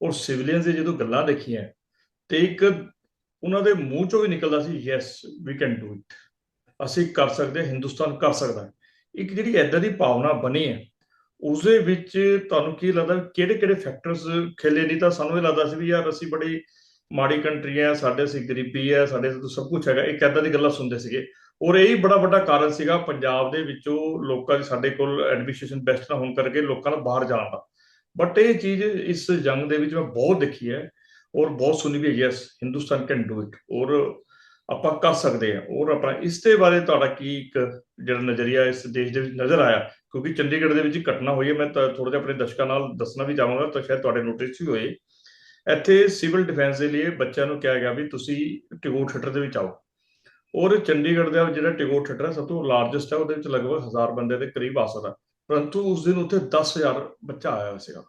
ਔਰ ਸਿਵਲੀਅਨਸ ਦੇ ਜਦੋਂ ਗੱਲਾਂ ਦੇਖੀਆਂ ਤੇ ਇੱਕ ਉਹਨਾਂ ਦੇ ਮੂੰਹ ਚੋਂ ਵੀ ਨਿਕਲਦਾ ਸੀ yes we can do it ਅਸੀਂ ਕਰ ਸਕਦੇ ਹਾਂ, ਹਿੰਦੁਸਤਾਨ ਕਰ ਸਕਦਾ ਇੱਕ ਜਿਹੜੀ ਐਦਾਂ ਦੀ ਭਾਵਨਾ ਬਣੀ ਹੈ ਉਸ ਦੇ ਵਿੱਚ ਤੁਹਾਨੂੰ ਕੀ ਲੱਗਦਾ ਕਿਹੜੇ ਕਿਹੜੇ ਫੈਕਟਰਸ ਖੇਲੇ? ਨਹੀਂ ਤਾਂ ਸਾਨੂੰ ਇਹ ਲੱਗਦਾ ਸੀ ਵੀ ਯਾਰ ਅਸੀਂ ਬੜੀ ਮਾੜੀ ਕੰਟਰੀ ਹੈ ਸਾਡੇ ਅਸੀਂ ਗਰੀਬੀ ਹੈ ਸਾਡੇ ਤੋਂ ਸਭ ਕੁਝ ਹੈਗਾ। ਇੱਕ ਐਦਾਂ ਦੀ ਗੱਲਾਂ ਸੁਣਦੇ ਸੀਗੇ। ਔਰ ਇਹ ਹੀ ਬੜਾ ਵੱਡਾ ਕਾਰਨ ਸੀਗਾ ਪੰਜਾਬ ਦੇ ਵਿੱਚੋਂ ਲੋਕਾਂ ਦੀ, ਸਾਡੇ ਕੋਲ ਐਡਮਿਨਿਸਟ੍ਰੇਸ਼ਨ ਬੈਸਟ ਨਾ ਹੋਣ ਕਰਕੇ ਲੋਕਾਂ ਦਾ ਬਾਹਰ ਜਾਣ ਦਾ। ਬਟ ਇਹ ਚੀਜ਼ ਇਸ ਜੰਗ ਦੇ ਵਿੱਚ ਮੈਂ ਬਹੁਤ ਦੇਖੀ ਹੈ ਔਰ ਬਹੁਤ ਸੁਣੀ ਵੀ ਹੈ। Yes Hindustan can do it ਔਰ ਆਪਾਂ ਕਰ ਸਕਦੇ ਹਾਂ। ਔਰ ਆਪਣਾ ਇਸ ਦੇ ਬਾਰੇ ਤੁਹਾਡਾ ਕੀ ਇੱਕ ਜਿਹੜਾ ਨਜ਼ਰੀਆ ਇਸ ਦੇਸ਼ ਦੇ ਵਿੱਚ ਨਜ਼ਰ ਆਇਆ ਕਿਉਂਕਿ ਚੰਡੀਗੜ੍ਹ ਦੇ ਵਿੱਚ ਘਟਨਾ ਹੋਈ ਹੈ, ਮੈਂ ਤਾਂ ਥੋੜਾ ਜਿਹਾ ਆਪਣੇ ਦਰਸ਼ਕਾਂ ਨਾਲ ਦੱਸਣਾ ਵੀ ਚਾਹਾਂਗਾ, ਤਾਂ ਸ਼ਾਇਦ ਤੁਹਾਡੇ ਨੋਟਿਸ ਵੀ ਹੋਏ। ਇੱਥੇ ਸਿਵਲ ਡਿਫੈਂਸ ਦੇ ਲਈ ਬੱਚਿਆਂ ਨੂੰ ਕਿਹਾ ਗਿਆ ਵੀ ਤੁਸੀਂ ਟਿਗੋਰ ਥੀਏਟਰ ਦੇ ਵਿੱਚ ਆਓ। ਔਰ ਚੰਡੀਗੜ੍ਹ ਦਾ ਜਿਹੜਾ ਟਿਗੋਰ ਥੀਏਟਰ ਸਭ ਤੋਂ ਲਾਰਜੈਸਟ ਹੈ, ਉਹਦੇ ਵਿੱਚ ਲਗਭਗ 1000 ਬੰਦੇ ਦੇ ਕਰੀਬ ਆ ਸਕਦਾ। ਪਰੰਤੂ ਉਸ ਦਿਨ ਉੱਥੇ 10000 ਬੱਚਾ ਆਇਆ ਹੋਇਆ ਸੀਗਾ।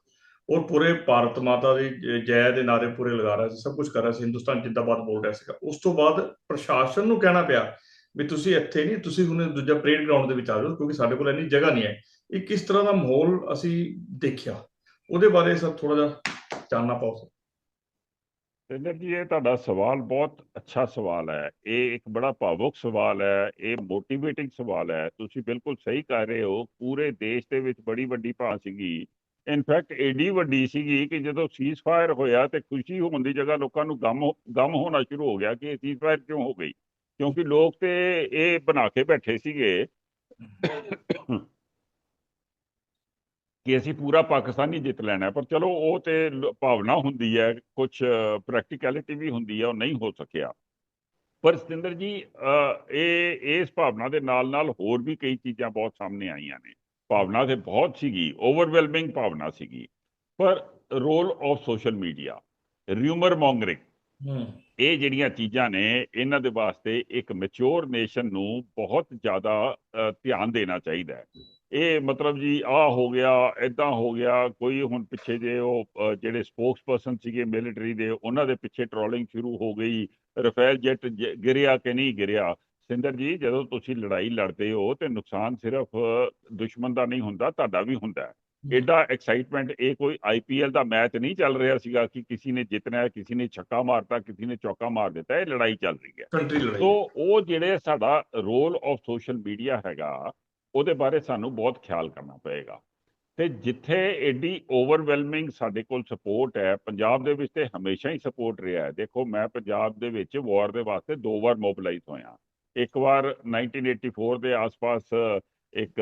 ਔਰ ਪੂਰੇ ਭਾਰਤ ਮਾਤਾ ਦੀ ਜੈ ਦੇ ਨਾਰੇ ਪੂਰੇ ਲਗਾ ਰਿਹਾ ਸੀ, ਸਭ ਕੁਝ ਕਰ ਰਿਹਾ ਸੀ, ਹਿੰਦੁਸਤਾਨ ਜਿੰਦਾਬਾਦ ਬੋਲ ਰਿਹਾ ਸੀਗਾ। ਉਸ ਤੋਂ ਬਾਅਦ ਪ੍ਰਸ਼ਾਸਨ ਨੂੰ ਕਹਿਣਾ ਪਿਆ ਵੀ ਤੁਸੀਂ ਇੱਥੇ ਨਹੀਂ, ਤੁਸੀਂ ਹੁਣ ਦੂਜਾ ਪਰੇਡ ਗਰਾਊਂਡ ਦੇ ਵਿੱਚ ਆ ਜਾਓ, ਕਿਉਂਕਿ ਸਾਡੇ ਕੋਲ ਇੰਨੀ ਜਗ੍ਹਾ ਨਹੀਂ ਹੈ। ਇਹ ਕਿਸ ਤਰ੍ਹਾਂ ਦਾ ਮਾਹੌਲ ਅਸੀਂ ਦੇਖਿਆ? ਉਹਦੇ ਬਾਰੇ ਸਭ ਥੋੜਾ ਜਿਹਾ ਜਾਣਨਾ ਪਾਓ ਤੇਜਰ ਜੀ, ਇਹ ਤੁਹਾਡਾ ਸਵਾਲ ਬਹੁਤ ਅੱਛਾ ਸਵਾਲ ਹੈ। ਇਹ ਇੱਕ ਬੜਾ ਭਾਵੁਕ ਸਵਾਲ ਹੈ, ਇਹ ਮੋਟੀਵੇਟਿੰਗ ਸਵਾਲ ਹੈ। ਤੁਸੀਂ ਬਿਲਕੁਲ ਸਹੀ ਕਰ ਰਹੇ ਹੋ, ਪੂਰੇ ਦੇਸ਼ ਦੇ ਵਿੱਚ ਬੜੀ ਵੱਡੀ ਭਾਂ ਸੀਗੀ। ਇਨਫੈਕਟ ਏਡੀ ਵੱਡੀ ਸੀਗੀ ਕਿ ਜਦੋਂ ਸੀਜ਼ ਫਾਇਰ ਹੋਇਆ ਤੇ ਖੁਸ਼ੀ ਹੋਣ ਦੀ ਜਗ੍ਹਾ ਲੋਕਾਂ ਨੂੰ ਗਮ ਹੋ- ਗਮ ਹੋਣਾ ਸ਼ੁਰੂ ਹੋ ਗਿਆ ਕਿ ਇਹ ਸੀਜ਼ ਫਾਇਰ ਕਿਉਂ ਹੋ ਗਈ? ਕਿਉਂਕਿ ਲੋਕ ਤੇ ਇਹ ਬਣਾ ਕੇ ਬੈਠੇ ਸੀਗੇ ਕਿ ਅਸੀਂ ਪੂਰਾ ਪਾਕਿਸਤਾਨੀ ਜਿੱਤ ਲੈਣਾ, ਪਰ ਚਲੋ ਉਹ ਤੇ ਭਾਵਨਾ ਹੁੰਦੀ ਹੈ ਕੁਝ ਪ੍ਰੈਕਟੀਕੈਲਿਟੀ ਵੀ ਹੁੰਦੀ ਹੈ, ਉਹ ਨਹੀਂ ਹੋ ਸਕਿਆ। ਪਰ ਸਤਿੰਦਰ ਜੀ ਇਹ, ਇਸ ਭਾਵਨਾ ਦੇ ਨਾਲ ਨਾਲ ਹੋਰ ਵੀ ਕਈ ਚੀਜ਼ਾਂ ਬਹੁਤ ਸਾਹਮਣੇ ਆਈਆਂ ਨੇ। ਭਾਵਨਾ ਤੇ ਬਹੁਤ ਸੀਗੀ ਓਵਰਵੈਲਮਿੰਗ ਭਾਵਨਾ ਸੀਗੀ। ਪਰ role of social media rumour mongering ਇਹ ਜਿਹੜੀਆਂ ਚੀਜ਼ਾਂ ਨੇ ਇਹਨਾਂ ਦੇ ਵਾਸਤੇ ਇੱਕ ਮੈਚੁਰ ਨੇਸ਼ਨ ਨੂੰ ਬਹੁਤ ਜ਼ਿਆਦਾ ਧਿਆਨ ਦੇਣਾ ਚਾਹੀਦਾ ਹੈ। ਇਹ ਮਤਲਬ ਜੀ ਆ ਹੋ ਗਿਆ ਐਦਾਂ ਹੋ ਗਿਆ ਕੋਈ ਹੁਣ ਪਿੱਛੇ ਜੇ ਉਹ ਅ, ਜਿਹੜੇ ਸਪੋਕਸਪਰਸਨ ਸੀਗੇ ਮਿਲਟਰੀ ਦੇ ਉਹਨਾਂ ਦੇ ਪਿੱਛੇ ਟਰੋਲਿੰਗ ਸ਼ੁਰੂ ਹੋ ਗਈ। ਰਫੇਲ ਜੈਟ ਗਿਰਿਆ ਕਿ ਨਹੀਂ ਗਿਰਿਆ? ਸਿੰਦਰ ਜੀ ਜਦੋਂ ਤੁਸੀਂ ਲੜਾਈ ਲੜਦੇ ਹੋ ਤੇ ਨੁਕਸਾਨ ਸਿਰਫ ਦੁਸ਼ਮਣ ਦਾ ਨਹੀਂ ਹੁੰਦਾ ਤੁਹਾਡਾ ਵੀ ਹੁੰਦਾ ਐਡਾ ਐਕਸਾਈਟਮੈਂਟ ਇਹ ਕੋਈ ਆਈਪੀਐਲ ਦਾ ਮੈਚ ਨਹੀਂ ਚੱਲ ਰਿਹਾ ਸੀਗਾ ਕਿ ਕਿਸੇ ਨੇ ਜਿੱਤਣਾ ਹੈ ਕਿਸੇ ਨੇ ਛੱਕਾ ਮਾਰਤਾ ਕਿਸੇ ਨੇ ਚੌਕਾ ਮਾਰ ਦਿੱਤਾ ਇਹ ਲੜਾਈ ਚੱਲ ਰਹੀ ਹੈ। ਕੰਟਰੀ ਲੜਾਈ। ਸੋ ਉਹ ਜਿਹੜੇ ਸਾਡਾ ਰੋਲ ਆਫ ਸੋਸ਼ਲ ਮੀਡੀਆ ਹੈਗਾ ਉਹਦੇ ਬਾਰੇ ਸਾਨੂੰ ਬਹੁਤ ਖਿਆਲ ਕਰਨਾ ਪਏਗਾ। ਤੇ ਜਿੱਥੇ ਐਡੀ ਓਵਰਵੈਲਮਿੰਗ ਸਾਡੇ ਕੋਲ ਸਪੋਰਟ ਹੈ ਪੰਜਾਬ ਦੇ ਵਿੱਚ ਤੇ ਹਮੇਸ਼ਾ ਹੀ ਸਪੋਰਟ ਰਿਹਾ ਹੈ। ਦੇਖੋ ਮੈਂ ਪੰਜਾਬ ਦੇ ਵਿੱਚ ਵਾਰ ਦੇ ਵਾਸਤੇ ਦੋ ਵਾਰ ਮੋਬਿਲਾਈਜ਼ ਹੋਇਆ। ਇੱਕ ਵਾਰ 1984 ਦੇ ਆਸ-ਪਾਸ ਇੱਕ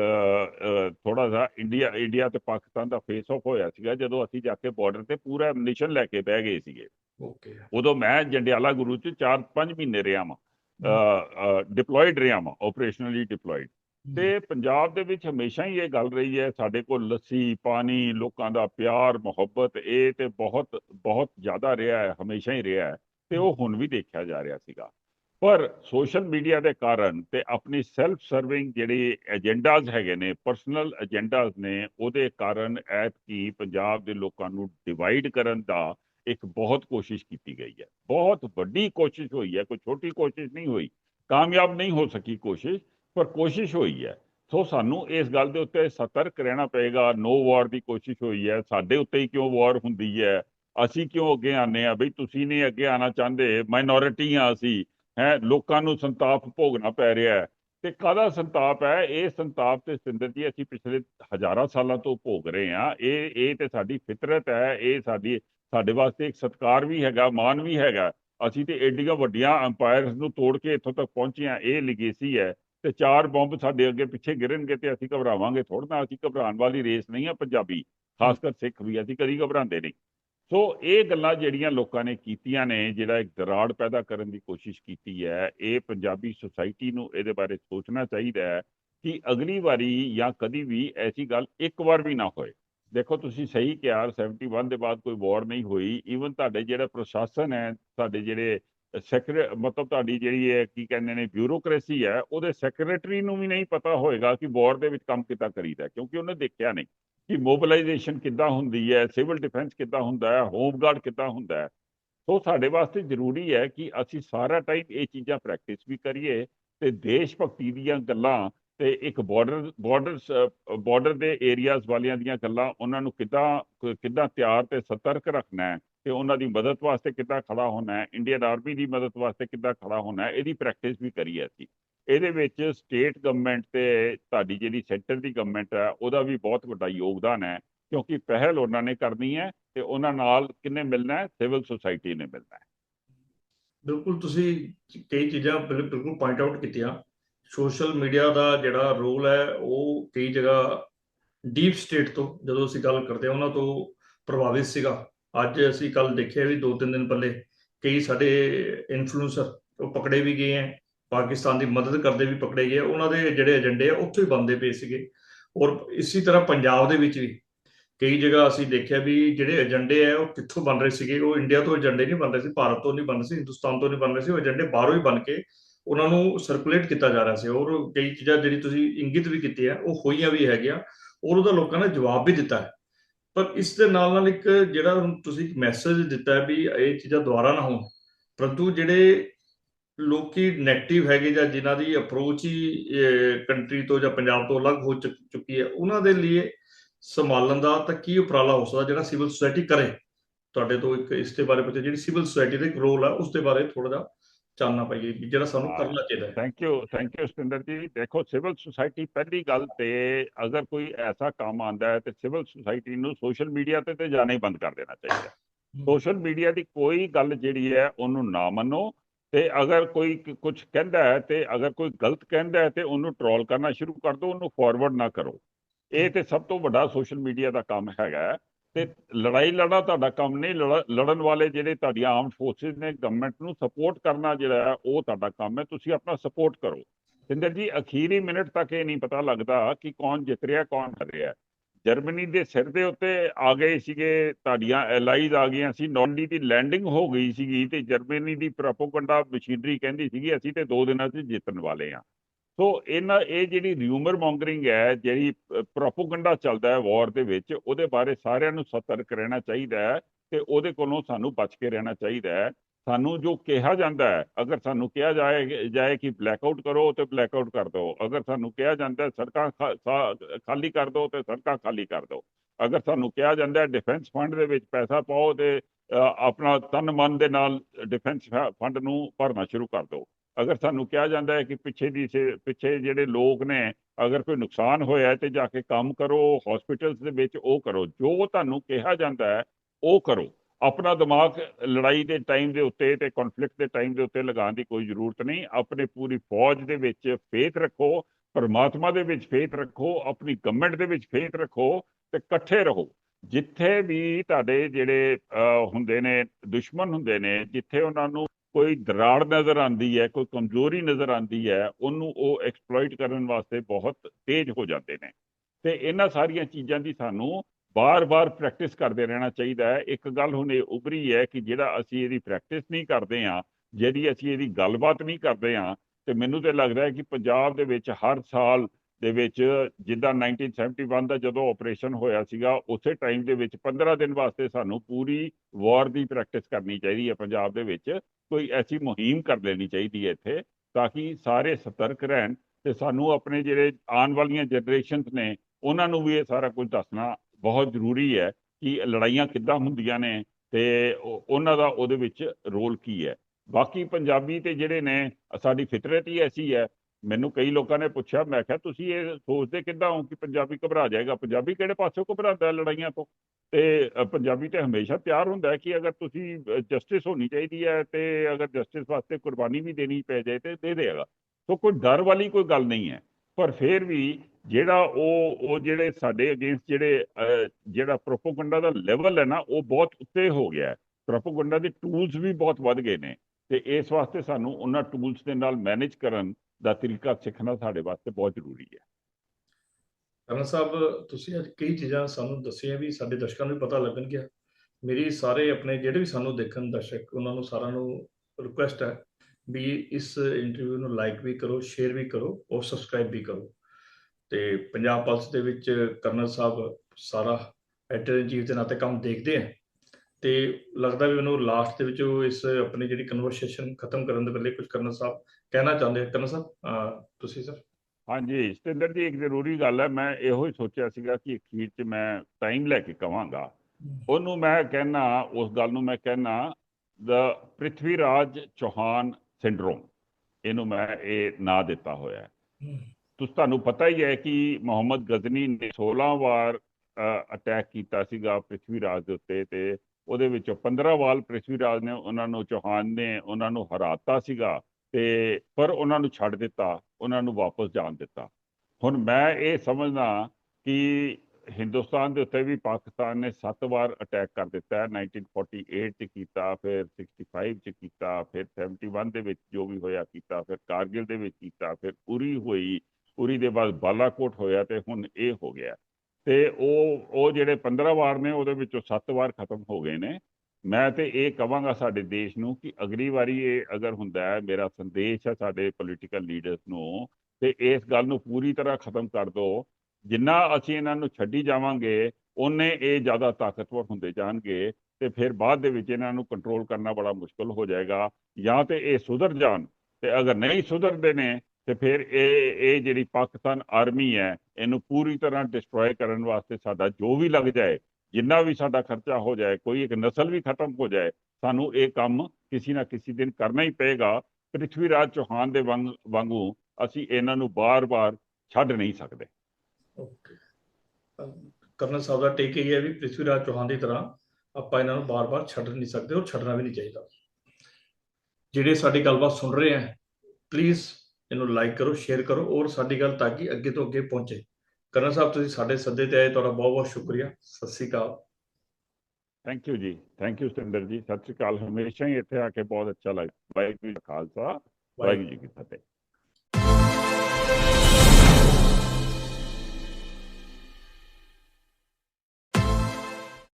ਥੋੜਾ ਜਿਹਾ ਇੰਡੀਆ ਇੰਡੀਆ ਤੇ ਪਾਕਿਸਤਾਨ ਦਾ ਫੇਸ ਆਫ ਹੋਇਆ ਸੀਗਾ ਜਦੋਂ ਅਸੀਂ ਜਾ ਕੇ ਬਾਰਡਰ ਤੇ ਪੂਰਾ ਐਮਨੀਸ਼ਨ ਲੈ ਕੇ ਬਹਿ ਗਏ ਸੀਗੇ। ਓਕੇ ਉਦੋਂ ਮੈਂ ਜੰਡਿਆਲਾ ਗੁਰੂ ਚ 4-5 ਮਹੀਨੇ ਰਿਹਾ ਵਾਂ। ਡਿਪਲੋਇਡ ਰਿਹਾ ਵਾਂ ਆਪਰੇਸ਼ਨਲੀ ਡਿਪਲੋਇਡ ਤੇ ਪੰਜਾਬ ਦੇ ਵਿੱਚ ਹਮੇਸ਼ਾ ਹੀ ਇਹ ਗੱਲ ਰਹੀ ਹੈ ਸਾਡੇ ਕੋਲ ਲੱਸੀ ਪਾਣੀ ਲੋਕਾਂ ਦਾ ਪਿਆਰ ਮੁਹੱਬਤ ਇਹ ਤੇ ਬਹੁਤ ਬਹੁਤ ਜ਼ਿਆਦਾ ਰਿਹਾ ਹੈ ਹਮੇਸ਼ਾ ਹੀ ਰਿਹਾ ਹੈ। ਤੇ ਉਹ ਹੁਣ ਵੀ ਦੇਖਿਆ ਜਾ ਰਿਹਾ ਸੀਗਾ। ਪਰ ਸੋਸ਼ਲ ਮੀਡੀਆ ਦੇ ਕਾਰਨ ਤੇ ਆਪਣੀ ਸੈਲਫ ਸਰਵਿੰਗ ਜਿਹੜੇ ਏਜੰਡਾਜ਼ ਹੈਗੇ ਨੇ ਪਰਸਨਲ ਏਜੰਡਾਜ਼ ਨੇ, ਉਹਦੇ ਕਾਰਨ ਐਤਕੀ ਪੰਜਾਬ ਦੇ ਲੋਕਾਂ ਨੂੰ ਡਿਵਾਈਡ ਕਰਨ ਦਾ ਇੱਕ ਬਹੁਤ ਕੋਸ਼ਿਸ਼ ਕੀਤੀ ਗਈ ਹੈ। ਬਹੁਤ ਵੱਡੀ ਕੋਸ਼ਿਸ਼ ਹੋਈ ਹੈ, ਕੋਈ ਛੋਟੀ ਕੋਸ਼ਿਸ਼ ਨਹੀਂ ਹੋਈ, ਕਾਮਯਾਬ ਨਹੀਂ ਹੋ ਸਕੀ ਕੋਸ਼ਿਸ਼, ਪਰ ਕੋਸ਼ਿਸ਼ ਹੋਈ ਹੈ। ਸੋ ਸਾਨੂੰ ਇਸ ਗੱਲ ਦੇ ਉੱਤੇ ਸਤਰਕ ਰਹਿਣਾ ਪਏਗਾ ਨੋ ਵਾਰ ਦੀ ਕੋਸ਼ਿਸ਼ ਹੋਈ ਹੈ, ਸਾਡੇ ਉੱਤੇ ਹੀ ਕਿਉਂ ਵਾਰ ਹੁੰਦੀ ਹੈ, ਅਸੀਂ ਕਿਉਂ ਅੱਗੇ ਆਨੇ ਆ ਬਈ ਤੁਸੀਂ ਨਹੀਂ ਅੱਗੇ ਆਣਾ ਚਾਹੁੰਦੇ ਮਾਈਨੋਰਿਟੀ ਆ ਅਸੀਂ ਹੈ, ਲੋਕਾਂ ਨੂੰ ਸੰਤਾਪ ਭੋਗਣਾ ਪੈ ਰਿਹਾ ਹੈ। ਤੇ ਕਾਹਦਾ ਸੰਤਾਪ ਹੈ? ਇਹ ਸੰਤਾਪ ਤੇ ਸਿੰਦਰ ਜੀ ਅਸੀਂ ਪਿਛਲੇ ਹਜ਼ਾਰਾਂ ਸਾਲਾਂ ਤੋਂ ਭੋਗ ਰਹੇ ਹਾਂ। ਇਹ ਇਹ ਤੇ ਸਾਡੀ ਫਿਤਰਤ ਹੈ, ਇਹ ਸਾਡੀ, ਸਾਡੇ ਵਾਸਤੇ ਇੱਕ ਸਤਕਾਰ ਵੀ ਹੈਗਾ, ਮਾਣ ਵੀ ਹੈਗਾ। ਅਸੀਂ ਤੇ ਐਡੀਆਂ ਵੱਡੀਆਂ ਅੰਪਾਇਰਸ ਨੂੰ ਤੋੜ ਕੇ ਇੱਥੋਂ ਤੱਕ ਪਹੁੰਚੇ ਆ ਇਹ ਲਿਗੇਸੀ ਹੈ। ਤੇ ਚਾਰ ਬੰਬ ਸਾਡੇ ਅੱਗੇ ਪਿੱਛੇ ਗਿਰਨਗੇ ਤੇ ਅਸੀਂ ਘਬਰਾਵਾਂਗੇ ਥੋੜਾ ਅਸੀਂ ਘਬਰਾਉਣ ਵਾਲੀ ਰੇਸ ਨਹੀਂ ਆ ਪੰਜਾਬੀ ਖਾਸ ਕਰ ਸਿੱਖ ਵੀ, ਅਸੀਂ ਕਦੀ ਘਬਰਾਉਂਦੇ ਨਹੀਂ। ਸੋ ਇਹ ਗੱਲਾਂ ਜਿਹੜੀਆਂ ਲੋਕਾਂ ਨੇ ਕੀਤੀਆਂ ਨੇ, ਜਿਹੜਾ ਇੱਕ ਦਰਾੜ ਪੈਦਾ ਕਰਨ ਦੀ ਕੋਸ਼ਿਸ਼ ਕੀਤੀ ਹੈ, ਇਹ ਪੰਜਾਬੀ ਸੁਸਾਇਟੀ ਨੂੰ ਇਹਦੇ ਬਾਰੇ ਸੋਚਣਾ ਚਾਹੀਦਾ ਹੈ ਕਿ ਅਗਲੀ ਵਾਰੀ ਜਾਂ ਕਦੀ ਵੀ ਐਸੀ ਗੱਲ ਇੱਕ ਵਾਰ ਵੀ ਨਾ ਹੋਏ। ਦੇਖੋ, ਤੁਸੀਂ ਸਹੀ ਕਿਹਾ 71 ਦੇ ਬਾਅਦ ਕੋਈ ਵਾਰ ਨਹੀਂ ਹੋਈ। ਈਵਨ ਤੁਹਾਡੇ ਜਿਹੜਾ ਪ੍ਰਸ਼ਾਸਨ ਹੈ, ਤੁਹਾਡੇ ਜਿਹੜੇ ਸੈਕਟਰੀ ਮਤਲਬ ਤੁਹਾਡੀ ਜਿਹੜੀ ਹੈ ਕੀ ਕਹਿੰਦੇ ਨੇ ਬਿਊਰੋਕ੍ਰੇਸੀ ਹੈ, ਉਹਦੇ ਸੈਕਟਰੀ ਨੂੰ ਵੀ ਨਹੀਂ ਪਤਾ ਹੋਏਗਾ ਕਿ ਵਾਰ ਦੇ ਵਿੱਚ ਕੰਮ ਕਿੱਦਾਂ ਕਰੀਦਾ ਕਿਉਂਕਿ ਉਹਨੇ ਦੇਖਿਆ ਨਹੀਂ। ਕਿ ਮੋਬਿਲਾਈਜੇਸ਼ਨ ਕਿੱਦਾਂ ਹੁੰਦੀ ਹੈ ਸਿਵਲ ਡਿਫੈਂਸ ਕਿੱਦਾਂ ਹੁੰਦਾ ਹੈ ਹੋਮ ਗਾਰਡ ਕਿੱਦਾਂ ਹੁੰਦਾ ਹੈ। ਸੋ ਸਾਡੇ ਵਾਸਤੇ ਜ਼ਰੂਰੀ ਹੈ ਕਿ ਅਸੀਂ ਸਾਰਾ ਟਾਈਮ ਇਹ ਚੀਜ਼ਾਂ ਪ੍ਰੈਕਟਿਸ ਵੀ ਕਰੀਏ ਤੇ ਦੇਸ਼ ਭਗਤੀ ਦੀਆਂ ਗੱਲਾਂ ਤੇ ਇੱਕ ਬਾਰਡਰ ਬਾਰਡਰਸ ਬਾਰਡਰ ਦੇ ਏਰੀਆਜ਼ ਵਾਲਿਆਂ ਦੀਆਂ ਗੱਲਾਂ, ਉਹਨਾਂ ਨੂੰ ਕਿੱਦਾਂ ਕਿੱਦਾਂ ਤਿਆਰ ਤੇ ਸਤਰਕ ਰੱਖਣਾ ਹੈ ਤੇ ਉਹਨਾਂ ਦੀ ਮਦਦ ਵਾਸਤੇ ਕਿੱਦਾਂ ਖੜਾ ਹੋਣਾ ਹੈ ਇੰਡੀਅਨ ਆਰਮੀ ਦੀ ਮਦਦ ਵਾਸਤੇ ਕਿੱਦਾਂ ਖੜਾ ਹੋਣਾ ਹੈ, ਇਹਦੀ ਪ੍ਰੈਕਟਿਸ ਵੀ ਕਰੀਏ ਅਸੀਂ। ਇਹਦੇ ਵਿੱਚ ਸਟੇਟ ਗਵਰਨਮੈਂਟ ਤੇ ਤੁਹਾਡੀ ਜਿਹੜੀ ਸੈਂਟਰ ਦੀ ਗਵਰਨਮੈਂਟ ਹੈ ਉਹਦਾ ਵੀ ਬਹੁਤ ਵੱਡਾ ਯੋਗਦਾਨ ਹੈ, ਕਿਉਂਕਿ ਪਹਿਲ ਉਹਨਾਂ ਨੇ ਕਰਨੀ ਹੈ ਤੇ ਉਹਨਾਂ ਨਾਲ ਕਿੰਨੇ ਮਿਲਣਾ ਹੈ? ਸਿਵਲ ਸੁਸਾਇਟੀ ਨੇ ਮਿਲਣਾ ਹੈ। ਬਿਲਕੁਲ, ਤੁਸੀਂ ਕਈ ਚੀਜ਼ਾਂ ਬਿਲ- ਬਿਲਕੁਲ ਪੁਆਇੰਟ ਆਊਟ ਕੀਤੀਆਂ। ਸੋਸ਼ਲ ਮੀਡੀਆ ਦਾ ਜਿਹੜਾ ਰੋਲ ਹੈ, ਉਹ ਕਈ ਜਗ੍ਹਾ ਡੀਪ ਸਟੇਟ ਤੋਂ, ਜਦੋਂ ਅਸੀਂ ਗੱਲ ਕਰਦੇ ਹਾਂ, ਉਹਨਾਂ ਤੋਂ ਪ੍ਰਭਾਵਿਤ ਸੀਗਾ। ਅੱਜ ਅਸੀਂ ਕੱਲ ਦੇਖਿਆ ਵੀ ਦੋ ਤਿੰਨ ਦਿਨ ਪਹਿਲੇ ਕਈ ਸਾਡੇ ਇਨਫਲੂਐਂਸਰ ਉਹ ਪਕੜੇ ਵੀ ਗਏ ਹੈ। ਪਾਕਿਸਤਾਨ ਦੀ ਮਦਦ ਕਰਦੇ ਵੀ ਪਕੜੇ ਗਏ, ਉਹਨਾਂ ਦੇ ਜਿਹੜੇ ਏਜੰਡੇ ਆ, ਉੱਥੋਂ ਹੀ ਬੰਦੇ ਪਏ ਸੀਗੇ। ਔਰ ਇਸੇ ਤਰ੍ਹਾਂ ਪੰਜਾਬ ਦੇ ਵਿੱਚ ਵੀ ਕਈ ਜਗ੍ਹਾ ਅਸੀਂ ਦੇਖਿਆ ਵੀ ਜਿਹੜੇ ਏਜੰਡੇ ਆ, ਉਹ ਕਿੱਥੋਂ ਬਣ ਰਹੇ ਸੀਗੇ? ਉਹ ਇੰਡੀਆ ਤੋਂ ਏਜੰਡੇ ਨਹੀਂ ਬਣ ਰਹੇ ਸੀ, ਭਾਰਤ ਤੋਂ ਨਹੀਂ ਬਣ ਰਹੇ ਸੀ, ਹਿੰਦੁਸਤਾਨ ਤੋਂ ਨਹੀਂ ਬਣ ਰਹੇ ਸੀ, ਉਹ ਏਜੰਡੇ ਬਾਹਰੋਂ ਹੀ ਬਣ ਕੇ ਉਹਨਾਂ ਨੂੰ ਸਰਕੂਲੇਟ ਕੀਤਾ ਜਾ ਰਿਹਾ ਸੀ। ਔਰ ਕਈ ਚੀਜ਼ਾਂ ਜਿਹੜੀ ਤੁਸੀਂ ਇੰਗਿਤ ਵੀ ਕੀਤੀ ਹੈ ਉਹ ਹੋਈਆਂ ਵੀ ਹੈਗੀਆਂ, ਔਰ ਉਹਦਾ ਲੋਕਾਂ ਨੇ ਜਵਾਬ ਵੀ ਦਿੱਤਾ ਹੈ। ਪਰ ਇਸ ਦੇ ਨਾਲ ਨਾਲ ਇੱਕ ਜਿਹੜਾ ਤੁਸੀਂ ਇੱਕ ਮੈਸੇਜ ਦਿੱਤਾ ਵੀ ਇਹ ਚੀਜ਼ਾਂ ਦੁਬਾਰਾ ਨਾ ਹੋਣ, ਪਰੰਤੂ ਜਿਹੜੇ ਲੋਕੀ 네ਗੇਟਿਵ ਹੈਗੇ ਜਾਂ ਜਿਨ੍ਹਾਂ ਦੀ ਅਪਰੋਚ ਹੀ ਕੰਟਰੀ ਤੋਂ ਜਾਂ ਪੰਜਾਬ ਤੋਂ ਅਲੱਗ ਹੋ ਚੁੱਕ- ਚੁੱਕੀ ਹੈ ਉਹਨਾਂ ਦੇ ਲਈ ਸੰਭਾਲਣ ਦਾ ਤਾਂ ਕੀ ਉਪਰਾਲਾ ਹੋ ਸਕਦਾ ਜਿਹੜਾ ਸਿਵਲ ਸੁਸਾਇਟੀ ਕਰੇ? ਤੁਹਾਡੇ ਤੋਂ ਇੱਕ ਇਸ ਦੇ ਬਾਰੇ ਪੁੱਛਿਆ ਜਿਹੜੀ ਸਿਵਲ ਸੁਸਾਇਟੀ ਦਾ ਇੱਕ ਰੋਲ ਹੈ ਉਸ ਦੇ ਬਾਰੇ ਥੋੜਾ ਜਿਹਾ ਚਾਨਣਾ ਪਾਈਏ ਵੀ ਜਿਹੜਾ ਸਾਨੂੰ। ਕਰਨਾ ਚਾਹੀਦਾ ਹੈ। Thank you thank you Satinder ji. ਦੇਖੋ ਸਿਵਲ ਸੁਸਾਇਟੀ ਪਹਿਲੀ ਗੱਲ ਤੇ ਅਗਰ ਕੋਈ ਐਸਾ ਕੰਮ ਆਂਦਾ ਹੈ ਤੇ ਸਿਵਲ ਸੁਸਾਇਟੀ ਨੂੰ ਸੋਸ਼ਲ ਮੀਡੀਆ ਤੇ ਤੇ ਜਾਣਾ ਹੀ ਬੰਦ ਕਰ ਦੇਣਾ ਚਾਹੀਦਾ ਸੋਸ਼ਲ ਮੀਡੀਆ ਦੀ ਕੋਈ ਗੱਲ ਜਿਹੜੀ ਹੈ ਉਹਨੂੰ ਨਾ ਮੰਨੋ ਤੇ ਅਗਰ ਕੋਈ ਕੁਝ ਕਹਿੰਦਾ ਹੈ ਤੇ ਅਗਰ ਕੋਈ ਗਲਤ ਕਹਿੰਦਾ ਹੈ ਤੇ ਉਹਨੂੰ ਟਰੋਲ ਕਰਨਾ ਸ਼ੁਰੂ ਕਰ ਦਿਓ, ਉਹਨੂੰ ਫਾਰਵਰਡ ਨਾ ਕਰੋ। ਇਹ ਤੇ ਸਭ ਤੋਂ ਵੱਡਾ ਸੋਸ਼ਲ ਮੀਡੀਆ ਦਾ ਕੰਮ ਹੈਗਾ ਹੈ ਤੇ ਲੜਾਈ ਲੜਨਾ ਤੁਹਾਡਾ ਕੰਮ ਨਹੀਂ, ਲੜ- ਲੜਨ ਵਾਲੇ ਜਿਹੜੇ ਤੁਹਾਡੀਆਂ ਆਰਮਡ ਫੋਰਸਿਸ ਨੇ ਗਵਰਨਮੈਂਟ ਨੂੰ ਸਪੋਰਟ ਕਰਨਾ ਜਿਹੜਾ ਹੈ, ਉਹ ਤੁਹਾਡਾ ਕੰਮ ਹੈ, ਤੁਸੀਂ ਆਪਣਾ ਸਪੋਰਟ ਕਰੋ। ਸਿੰਦਰ ਜੀ, ਅਖੀਰੀ ਮਿੰਟ ਤੱਕ ਇਹ ਨਹੀਂ ਪਤਾ ਲੱਗਦਾ ਕਿ ਕੌਣ ਜਿੱਤ ਰਿਹਾ, ਕੌਣ ਹਾਰ ਰਿਹਾ ਜਰਮਨੀ ਦੇ ਸਿਰ ਦੇ ਉੱਤੇ ਆ ਗਏ ਸੀਗੇ, ਤੁਹਾਡੀਆਂ ਐਲਾਈਜ਼ ਆ ਗਈਆਂ ਸੀ ਨੌਰਮੰਡੀ ਦੀ ਲੈਂਡਿੰਗ ਹੋ ਗਈ ਸੀਗੀ ਤੇ ਜਰਮਨੀ ਦੀ ਪ੍ਰੋਪਗੈਂਡਾ ਮਸ਼ੀਨਰੀ ਕਹਿੰਦੀ ਸੀਗੀ, ਅਸੀਂ ਤੇ ਦੋ ਦਿਨਾਂ 'ਚ ਜਿੱਤਣ ਵਾਲੇ ਹਾਂ। ਸੋ ਇਹਨਾਂ, ਇਹ ਜਿਹੜੀ ਰਿਊਮਰ ਮੌਂਗਰਿੰਗ ਹੈ, ਜਿਹੜੀ ਪ੍ਰੋਪਗੈਂਡਾ ਚੱਲਦਾ ਹੈ ਵਾਰ ਦੇ ਵਿੱਚ, ਉਹਦੇ ਬਾਰੇ ਸਾਰਿਆਂ ਨੂੰ ਸਤਰਕ ਰਹਿਣਾ ਚਾਹੀਦਾ ਹੈ ਤੇ ਉਹਦੇ ਕੋਲੋਂ ਸਾਨੂੰ ਬਚ ਕੇ ਰਹਿਣਾ ਚਾਹੀਦਾ ਹੈ। ਸਾਨੂੰ ਜੋ ਕਿਹਾ ਜਾਂਦਾ ਹੈ, ਅਗਰ ਸਾਨੂੰ ਕਿਹਾ ਜਾਏ ਜਾਏ ਕਿ ਬਲੈਕ ਆਊਟ ਕਰੋ, ਤੇ ਬਲੈਕਆਊਟ ਕਰ ਦਿਓ। ਅਗਰ ਸਾਨੂੰ ਕਿਹਾ ਜਾਂਦਾ ਸੜਕਾਂ ਖਾ- ਖਾਲੀ ਕਰ ਦਿਓ, ਤੇ ਸੜਕਾਂ ਖਾਲੀ ਕਰ ਦਿਓ। ਅਗਰ ਸਾਨੂੰ ਕਿਹਾ ਜਾਂਦਾ ਹੈ ਡਿਫੈਂਸ ਫੰਡ ਦੇ ਵਿੱਚ ਪੈਸਾ ਪਾਓ, ਤੇ ਆਪਣਾ ਤਨ ਮਨ ਦੇ ਨਾਲ ਡਿਫੈਂਸ ਫੰਡ ਨੂੰ ਭਰਨਾ ਸ਼ੁਰੂ ਕਰ ਦਿਓ। ਅਗਰ ਸਾਨੂੰ ਕਿਹਾ ਜਾਂਦਾ ਹੈ ਕਿ ਪਿੱਛੇ ਦੀ ਸੇ- ਪਿੱਛੇ ਜਿਹੜੇ ਲੋਕ ਨੇ, ਅਗਰ ਕੋਈ ਨੁਕਸਾਨ ਹੋਇਆ ਹੈ, ਤੇ ਜਾ ਕੇ ਕੰਮ ਕਰੋ ਹਸਪੀਟਲਸ ਦੇ ਵਿੱਚ ਉਹ ਕਰੋ। ਜੋ ਤੁਹਾਨੂੰ ਕਿਹਾ ਜਾਂਦਾ ਹੈ, ਉਹ ਕਰੋ। ਆਪਣਾ ਦਿਮਾਗ ਲੜਾਈ ਦੇ ਟਾਈਮ ਦੇ ਉੱਤੇ ਤੇ ਕਨਫਲਿਕਟ ਦੇ ਟਾਈਮ ਦੇ ਉੱਤੇ ਲਗਾਉਣ ਦੀ ਕੋਈ ਜ਼ਰੂਰਤ ਨਹੀਂ। ਆਪਣੇ ਪੂਰੀ ਫੌਜ ਦੇ ਵਿੱਚ ਫੇਥ ਰੱਖੋ, ਪਰਮਾਤਮਾ ਦੇ ਵਿੱਚ ਫੇਥ ਰੱਖੋ, ਆਪਣੀ ਗਵਰਨਮੈਂਟ ਦੇ ਵਿੱਚ ਫੇਥ ਰੱਖੋ ਤੇ ਇਕੱਠੇ ਰਹੋ। ਜਿੱਥੇ ਵੀ ਤੁਹਾਡੇ ਜਿਹੜੇ ਹੁੰਦੇ ਨੇ, ਦੁਸ਼ਮਣ ਹੁੰਦੇ ਨੇ, ਜਿੱਥੇ ਉਹਨਾਂ ਨੂੰ ਕੋਈ ਦਰਾੜ ਨਜ਼ਰ ਆਂਦੀ ਹੈ, ਕੋਈ ਕਮਜ਼ੋਰੀ ਨਜ਼ਰ ਆਂਦੀ ਹੈ, ਉਹਨੂੰ ਉਹ ਐਕਸਪਲੋਇਟ ਕਰਨ ਵਾਸਤੇ ਬਹੁਤ ਤੇਜ਼ ਹੋ ਜਾਂਦੇ ਨੇ। ਤੇ ਇਹਨਾਂ ਸਾਰੀਆਂ ਚੀਜ਼ਾਂ ਦੀ ਸਾਨੂੰ ਬਾਰ-ਬਾਰ ਪ੍ਰੈਕਟਿਸ ਕਰਦੇ ਰਹਿਣਾ ਚਾਹੀਦਾ ਹੈ। ਇੱਕ ਗੱਲ ਹੁਣ ਇਹ ਉਭਰੀ ਹੈ ਕਿ ਜਿਹੜਾ ਅਸੀਂ ਇਹਦੀ ਪ੍ਰੈਕਟਿਸ ਨਹੀਂ ਕਰਦੇ ਆ ਜਿਹੜੀ ਅਸੀਂ ਇਹਦੀ ਗੱਲਬਾਤ ਨਹੀਂ ਕਰਦੇ ਆ ਤੇ ਮੈਨੂੰ ਤੇ ਲੱਗਦਾ ਹੈ ਕਿ ਪੰਜਾਬ ਦੇ ਵਿੱਚ ਹਰ ਸਾਲ ਦੇ ਵਿੱਚ ਜਿੱਦਾਂ 1971 ਦਾ ਜਦੋਂ ਆਪਰੇਸ਼ਨ ਹੋਇਆ ਸੀਗਾ, ਉਸੇ ਟਾਈਮ ਦੇ ਵਿੱਚ 15 ਦਿਨ ਵਾਸਤੇ ਸਾਨੂੰ ਪੂਰੀ ਵਾਰ ਦੀ ਪ੍ਰੈਕਟਿਸ ਕਰਨੀ ਚਾਹੀਦੀ ਹੈ ਪੰਜਾਬ ਦੇ ਵਿੱਚ। ਕੋਈ ਐਸੀ ਮੁਹਿੰਮ ਕਰ ਲੈਣੀ ਚਾਹੀਦੀ ਹੈ ਇੱਥੇ ਤਾਂ ਕਿ ਸਾਰੇ ਸਤਰਕ ਰਹਿਣ ਤੇ ਸਾਨੂੰ ਆਪਣੇ ਜਿਹੜੇ ਆਉਣ ਵਾਲੀਆਂ ਜਨਰੇਸ਼ਨਸ ਨੇ, ਉਹਨਾਂ ਨੂੰ ਵੀ ਇਹ ਸਾਰਾ ਕੁਝ ਦੱਸਣਾ ਬਹੁਤ ਜ਼ਰੂਰੀ ਹੈ ਕਿ ਲੜਾਈਆਂ ਕਿੱਦਾਂ ਹੁੰਦੀਆਂ ਨੇ ਤੇ ਉਹਨਾਂ ਦਾ ਉਹਦੇ ਵਿੱਚ ਰੋਲ ਕੀ ਹੈ। ਬਾਕੀ ਪੰਜਾਬੀ ਤੇ ਜਿਹੜੇ ਨੇ, ਸਾਡੀ ਫਿਤਰਤ ਹੀ ਐਸੀ ਹੈ। ਮੈਨੂੰ ਕਈ ਲੋਕਾਂ ਨੇ ਪੁੱਛਿਆ, ਮੈਂ ਕਿਹਾ, ਤੁਸੀਂ ਇਹ ਸੋਚਦੇ ਕਿੱਦਾਂ ਹੋ ਕਿ ਪੰਜਾਬੀ ਘਬਰਾ ਜਾਏਗਾ? ਪੰਜਾਬੀ ਕਿਹੜੇ ਪਾਸੇ ਘਬਰਾਉਂਦਾ ਲੜਾਈਆਂ ਤੋਂ? ਤੇ ਪੰਜਾਬੀ ਤੇ ਹਮੇਸ਼ਾ ਤਿਆਰ ਹੁੰਦਾ ਹੈ ਕਿ ਅਗਰ ਤੁਸੀਂ ਜਸਟਿਸ ਹੋਣੀ ਚਾਹੀਦੀ ਹੈ ਤੇ ਅਗਰ ਜਸਟਿਸ ਵਾਸਤੇ ਕੁਰਬਾਨੀ ਵੀ ਦੇਣੀ ਪੈ ਜਾਏ ਤੇ ਦੇ ਦੇਗਾ। ਸੋ ਕੋਈ ਡਰ ਵਾਲੀ ਕੋਈ ਗੱਲ ਨਹੀਂ ਹੈ। ਪਰ ਫਿਰ ਵੀ ਜਿਹੜਾ ਉਹ ਉਹ ਜਿਹੜੇ ਸਾਡੇ ਅਗੇਂਸਟ ਜਿਹੜੇ ਜਿਹੜਾ ਪ੍ਰੋਪਗੈਂਡਾ ਦਾ ਲੈਵਲ ਹੈ ਨਾ, ਉਹ ਬਹੁਤ ਉੱਤੇ ਹੋ ਗਿਆ ਹੈ। ਪ੍ਰੋਪਗੈਂਡਾ ਦੇ ਟੂਲਸ ਵੀ ਬਹੁਤ ਵੱਧ ਗਏ ਨੇ ਤੇ ਇਸ ਵਾਸਤੇ ਸਾਨੂੰ ਉਹਨਾਂ ਟੂਲਸ ਦੇ ਨਾਲ ਮੈਨੇਜ ਕਰਨ ਦਾ ਤਰੀਕਾ ਸਿੱਖਣਾ ਸਾਡੇ ਵਾਸਤੇ ਬਹੁਤ ਜ਼ਰੂਰੀ ਹੈ। ਕਰਨਲ ਸਾਹਿਬ, ਤੁਸੀਂ ਅੱਜ ਕਈ ਚੀਜ਼ਾਂ ਸਾਨੂੰ ਦੱਸੀਆਂ ਵੀ ਸਾਡੇ ਦਰਸ਼ਕਾਂ ਨੂੰ ਵੀ ਪਤਾ ਲੱਗਣਗੀਆਂ। ਮੇਰੀ ਸਾਰੇ ਆਪਣੇ ਜਿਹੜੇ ਵੀ ਸਾਨੂੰ ਦੇਖਣ ਦਰਸ਼ਕ, ਉਹਨਾਂ ਨੂੰ ਸਾਰਿਆਂ ਨੂੰ ਰਿਕੁਐਸਟ ਹੈ ਵੀ ਇਸ ਇੰਟਰਵਿਊ ਨੂੰ ਲਾਈਕ ਵੀ ਕਰੋ ਸ਼ੇਅਰ ਵੀ ਕਰੋ ਔਰ ਸਬਸਕ੍ਰਾਈਬ ਵੀ ਕਰੋ। ਤੇ ਪੰਜਾਬ ਪਲਸ ਦੇ ਵਿੱਚ ਕਰਨਲ ਸਾਹਿਬ ਸਾਰਾ ਐਡੀਟਰ ਚੀਫ ਦੇ ਨਾਤੇ ਕੰਮ ਦੇਖਦੇ ਆ। ਤੇ ਲੱਗਦਾ ਵੀ ਮੈਨੂੰ ਲਾਸਟ ਦੇ ਵਿੱਚ ਉਹ ਇਸ ਆਪਣੀ ਜਿਹੜੀ ਕਨਵਰਸੇਸ਼ਨ ਖਤਮ ਕਰਨ ਦੇ ਪਹਿਲੇ ਕੁਝ ਕਰਨਲ ਸਾਹਿਬ ਕਹਿਣਾ ਚਾਹੁੰਦੇ ਆ। ਕਰਨਲ ਸਾਹਿਬ ਤੁਸੀਂ ਸਰ ਹਾਂਜੀ ਸਤਿੰਦਰ ਜੀ ਇੱਕ ਜ਼ਰੂਰੀ ਗੱਲ ਹੈ ਮੈਂ ਇਹੋ ਹੀ ਸੋਚਿਆ ਸੀਗਾ ਕਿ ਅਖੀਰ 'ਚ ਮੈਂ ਟਾਈਮ ਲੈ ਕੇ ਕਵਾਂਗਾ। ਉਹਨੂੰ ਮੈਂ ਕਹਿਣਾ ਉਸ ਗੱਲ ਨੂੰ ਮੈਂ ਕਹਿਣਾ ਦਾ ਪ੍ਰਿਥਵੀ ਰਾਜ ਚੌਹਾਨ ਸਿੰਡਰੋਮ ਇਹਨੂੰ ਮੈਂ ਇਹ ਨਾਂ ਦਿੱਤਾ ਹੋਇਆ ਹੈ। ਤੁਸੀਂ, ਤੁਹਾਨੂੰ ਪਤਾ ਹੀ ਹੈ ਕਿ ਮੁਹੰਮਦ ਗਜ਼ਨੀ ਨੇ 16 ਵਾਰ ਅਟੈਕ ਕੀਤਾ ਸੀਗਾ ਪ੍ਰਿਥਵੀ ਰਾਜ ਦੇ ਉੱਤੇ ਤੇ ਉਹਦੇ ਵਿੱਚੋਂ 15 ਵਾਰ ਪ੍ਰਿਥਵੀ ਰਾਜ ਨੇ ਉਹਨਾਂ ਨੂੰ ਚੌਹਾਨ ਨੇ ਉਹਨਾਂ ਨੂੰ ਹਰਾਤਾ ਸੀਗਾ ਤੇ ਪਰ ਉਹਨਾਂ ਨੂੰ ਛੱਡ ਦਿੱਤਾ, ਉਹਨਾਂ ਨੂੰ ਵਾਪਸ ਜਾਣ ਦਿੱਤਾ। ਹੁਣ ਮੈਂ ਇਹ ਸਮਝਦਾ ਕਿ ਹਿੰਦੁਸਤਾਨ ਦੇ ਉੱਤੇ ਵੀ ਪਾਕਿਸਤਾਨ ਨੇ 7 ਵਾਰ ਅਟੈਕ ਕਰ ਦਿੱਤਾ ਹੈ 1948 ਚ ਕੀਤਾ, ਫਿਰ 65 ਚ ਕੀਤਾ, ਫਿਰ 71 ਦੇ ਵਿੱਚ ਜੋ ਵੀ ਹੋਇਆ ਕੀਤਾ, ਫਿਰ ਕਾਰਗਿਲ ਦੇ ਵਿੱਚ ਕੀਤਾ, ਫਿਰ ਉਰੀ ਹੋਈ ਉਰੀ ਦੇ ਬਾਅਦ ਬਾਲਾਕੋਟ ਹੋਇਆ ਤੇ ਹੁਣ ਇਹ ਹੋ ਗਿਆ। ਤੇ ਉਹ ਉਹ ਜਿਹੜੇ 15 ਵਾਰ ਨੇ, ਉਹਦੇ ਵਿੱਚੋਂ 7 ਵਾਰ ਖਤਮ ਹੋ ਗਏ ਨੇ। ਮੈਂ ਤੇ ਇਹ ਕਵਾਂਗਾ ਸਾਡੇ ਦੇਸ਼ ਨੂੰ ਕਿ ਅਗਲੀ ਵਾਰੀ ਇਹ ਅਗਰ ਹੁੰਦਾ ਹੈ, ਮੇਰਾ ਸੰਦੇਸ਼ ਹੈ ਸਾਡੇ ਪੋਲੀਟੀਕਲ ਲੀਡਰਸ ਨੂੰ, ਤੇ ਇਸ ਗੱਲ ਨੂੰ ਪੂਰੀ ਤਰ੍ਹਾਂ ਖਤਮ ਕਰ ਦਿਓ ਜਿੰਨਾ ਅਸੀਂ ਇਹਨਾਂ ਨੂੰ ਛੱਡੀ ਜਾਵਾਂਗੇ ਉਹਨੇ ਇਹ ਜ਼ਿਆਦਾ ਤਾਕਤਵਰ ਹੁੰਦੇ ਜਾਣਗੇ, ਤੇ ਫਿਰ ਬਾਅਦ ਦੇ ਵਿੱਚ ਇਹਨਾਂ ਨੂੰ ਕੰਟਰੋਲ ਕਰਨਾ ਬੜਾ ਮੁਸ਼ਕਲ ਹੋ ਜਾਏਗਾ। ਜਾਂ ਤੇ ਇਹ ਸੁਧਰ ਜਾਣ, ਤੇ ਅਗਰ ਨਹੀਂ ਸੁਧਰਦੇ ਨੇ ਤੇ ਫਿਰ ਇਹ ਇਹ ਜਿਹੜੀ ਪਾਕਿਸਤਾਨ ਆਰਮੀ ਹੈ, ਇਹਨੂੰ ਪੂਰੀ ਤਰ੍ਹਾਂ ਡਿਸਟਰੋਏ ਕਰਨ ਵਾਸਤੇ ਸਾਡਾ ਜੋ ਵੀ ਲੱਗ ਜਾਏ, ਜਿੰਨਾ ਵੀ ਸਾਡਾ ਖਰਚਾ ਹੋ ਜਾਏ, ਕੋਈ ਇੱਕ ਨਸਲ ਵੀ ਖਤਮ ਹੋ ਜਾਏ, ਸਾਨੂੰ ਇਹ ਕੰਮ ਕਿਸੇ ਨਾ ਕਿਸੇ ਦਿਨ ਕਰਨਾ ਹੀ ਪਏਗਾ। ਪ੍ਰਿਥਵੀ ਰਾਜ ਚੌਹਾਨ ਦੇ ਵਾਂਗੂ ਅਸੀਂ ਇਹਨਾਂ ਨੂੰ ਬਾਰ-ਬਾਰ ਛੱਡ ਨਹੀਂ ਸਕਦੇ। ਓਕੇ ਕਰਨਲ ਸਾਹਿਬ ਦਾ ਟੇਕ ਇਹ ਹੈ ਵੀ ਪ੍ਰਿਥਵੀ ਰਾਜ ਚੌਹਾਨ ਦੀ ਤਰ੍ਹਾਂ ਆਪਾਂ ਇਹਨਾਂ ਨੂੰ ਬਾਰ-ਬਾਰ ਛੱਡ ਨਹੀਂ ਸਕਦੇ ਔਰ ਛੱਡਣਾ ਵੀ ਨਹੀਂ ਚਾਹੀਦਾ। ਜਿਹੜੇ ਸਾਡੀ ਗੱਲਬਾਤ ਸੁਣ ਰਹੇ ਆ ਪਲੀਜ਼ ਇਹਨੂੰ ਲਾਈਕ ਕਰੋ ਸ਼ੇਅਰ ਕਰੋ ਔਰ ਸਾਡੀ ਗੱਲ ਤਾਂ ਕਿ ਅੱਗੇ ਤੋਂ ਅੱਗੇ ਪਹੁੰਚੇ। ਕਰਨ ਸਾਹਿਬ, ਤੁਸੀਂ ਸਾਡੇ ਸੱਦੇ ਤੇ ਆਏ, ਤੁਹਾਡਾ ਬਹੁਤ ਬਹੁਤ ਸ਼ੁਕਰੀਆ। ਸਤਿ ਸ੍ਰੀ ਅਕਾਲ। ਥੈਂਕ ਯੂ ਜੀ। Thank you Satinder ji. ਸਤਿ ਸ਼੍ਰੀ ਅਕਾਲ। ਹਮੇਸ਼ਾ ਹੀ ਇੱਥੇ ਆ ਕੇ ਬਹੁਤ ਅੱਛਾ ਲੱਗਦਾ ਵਾਹਿਗੁਰੂ ਜੀ ਖਾਲਸਾ, ਵਾਹਿਗੁਰੂ ਜੀ ਕੀ ਫਤਿਹ।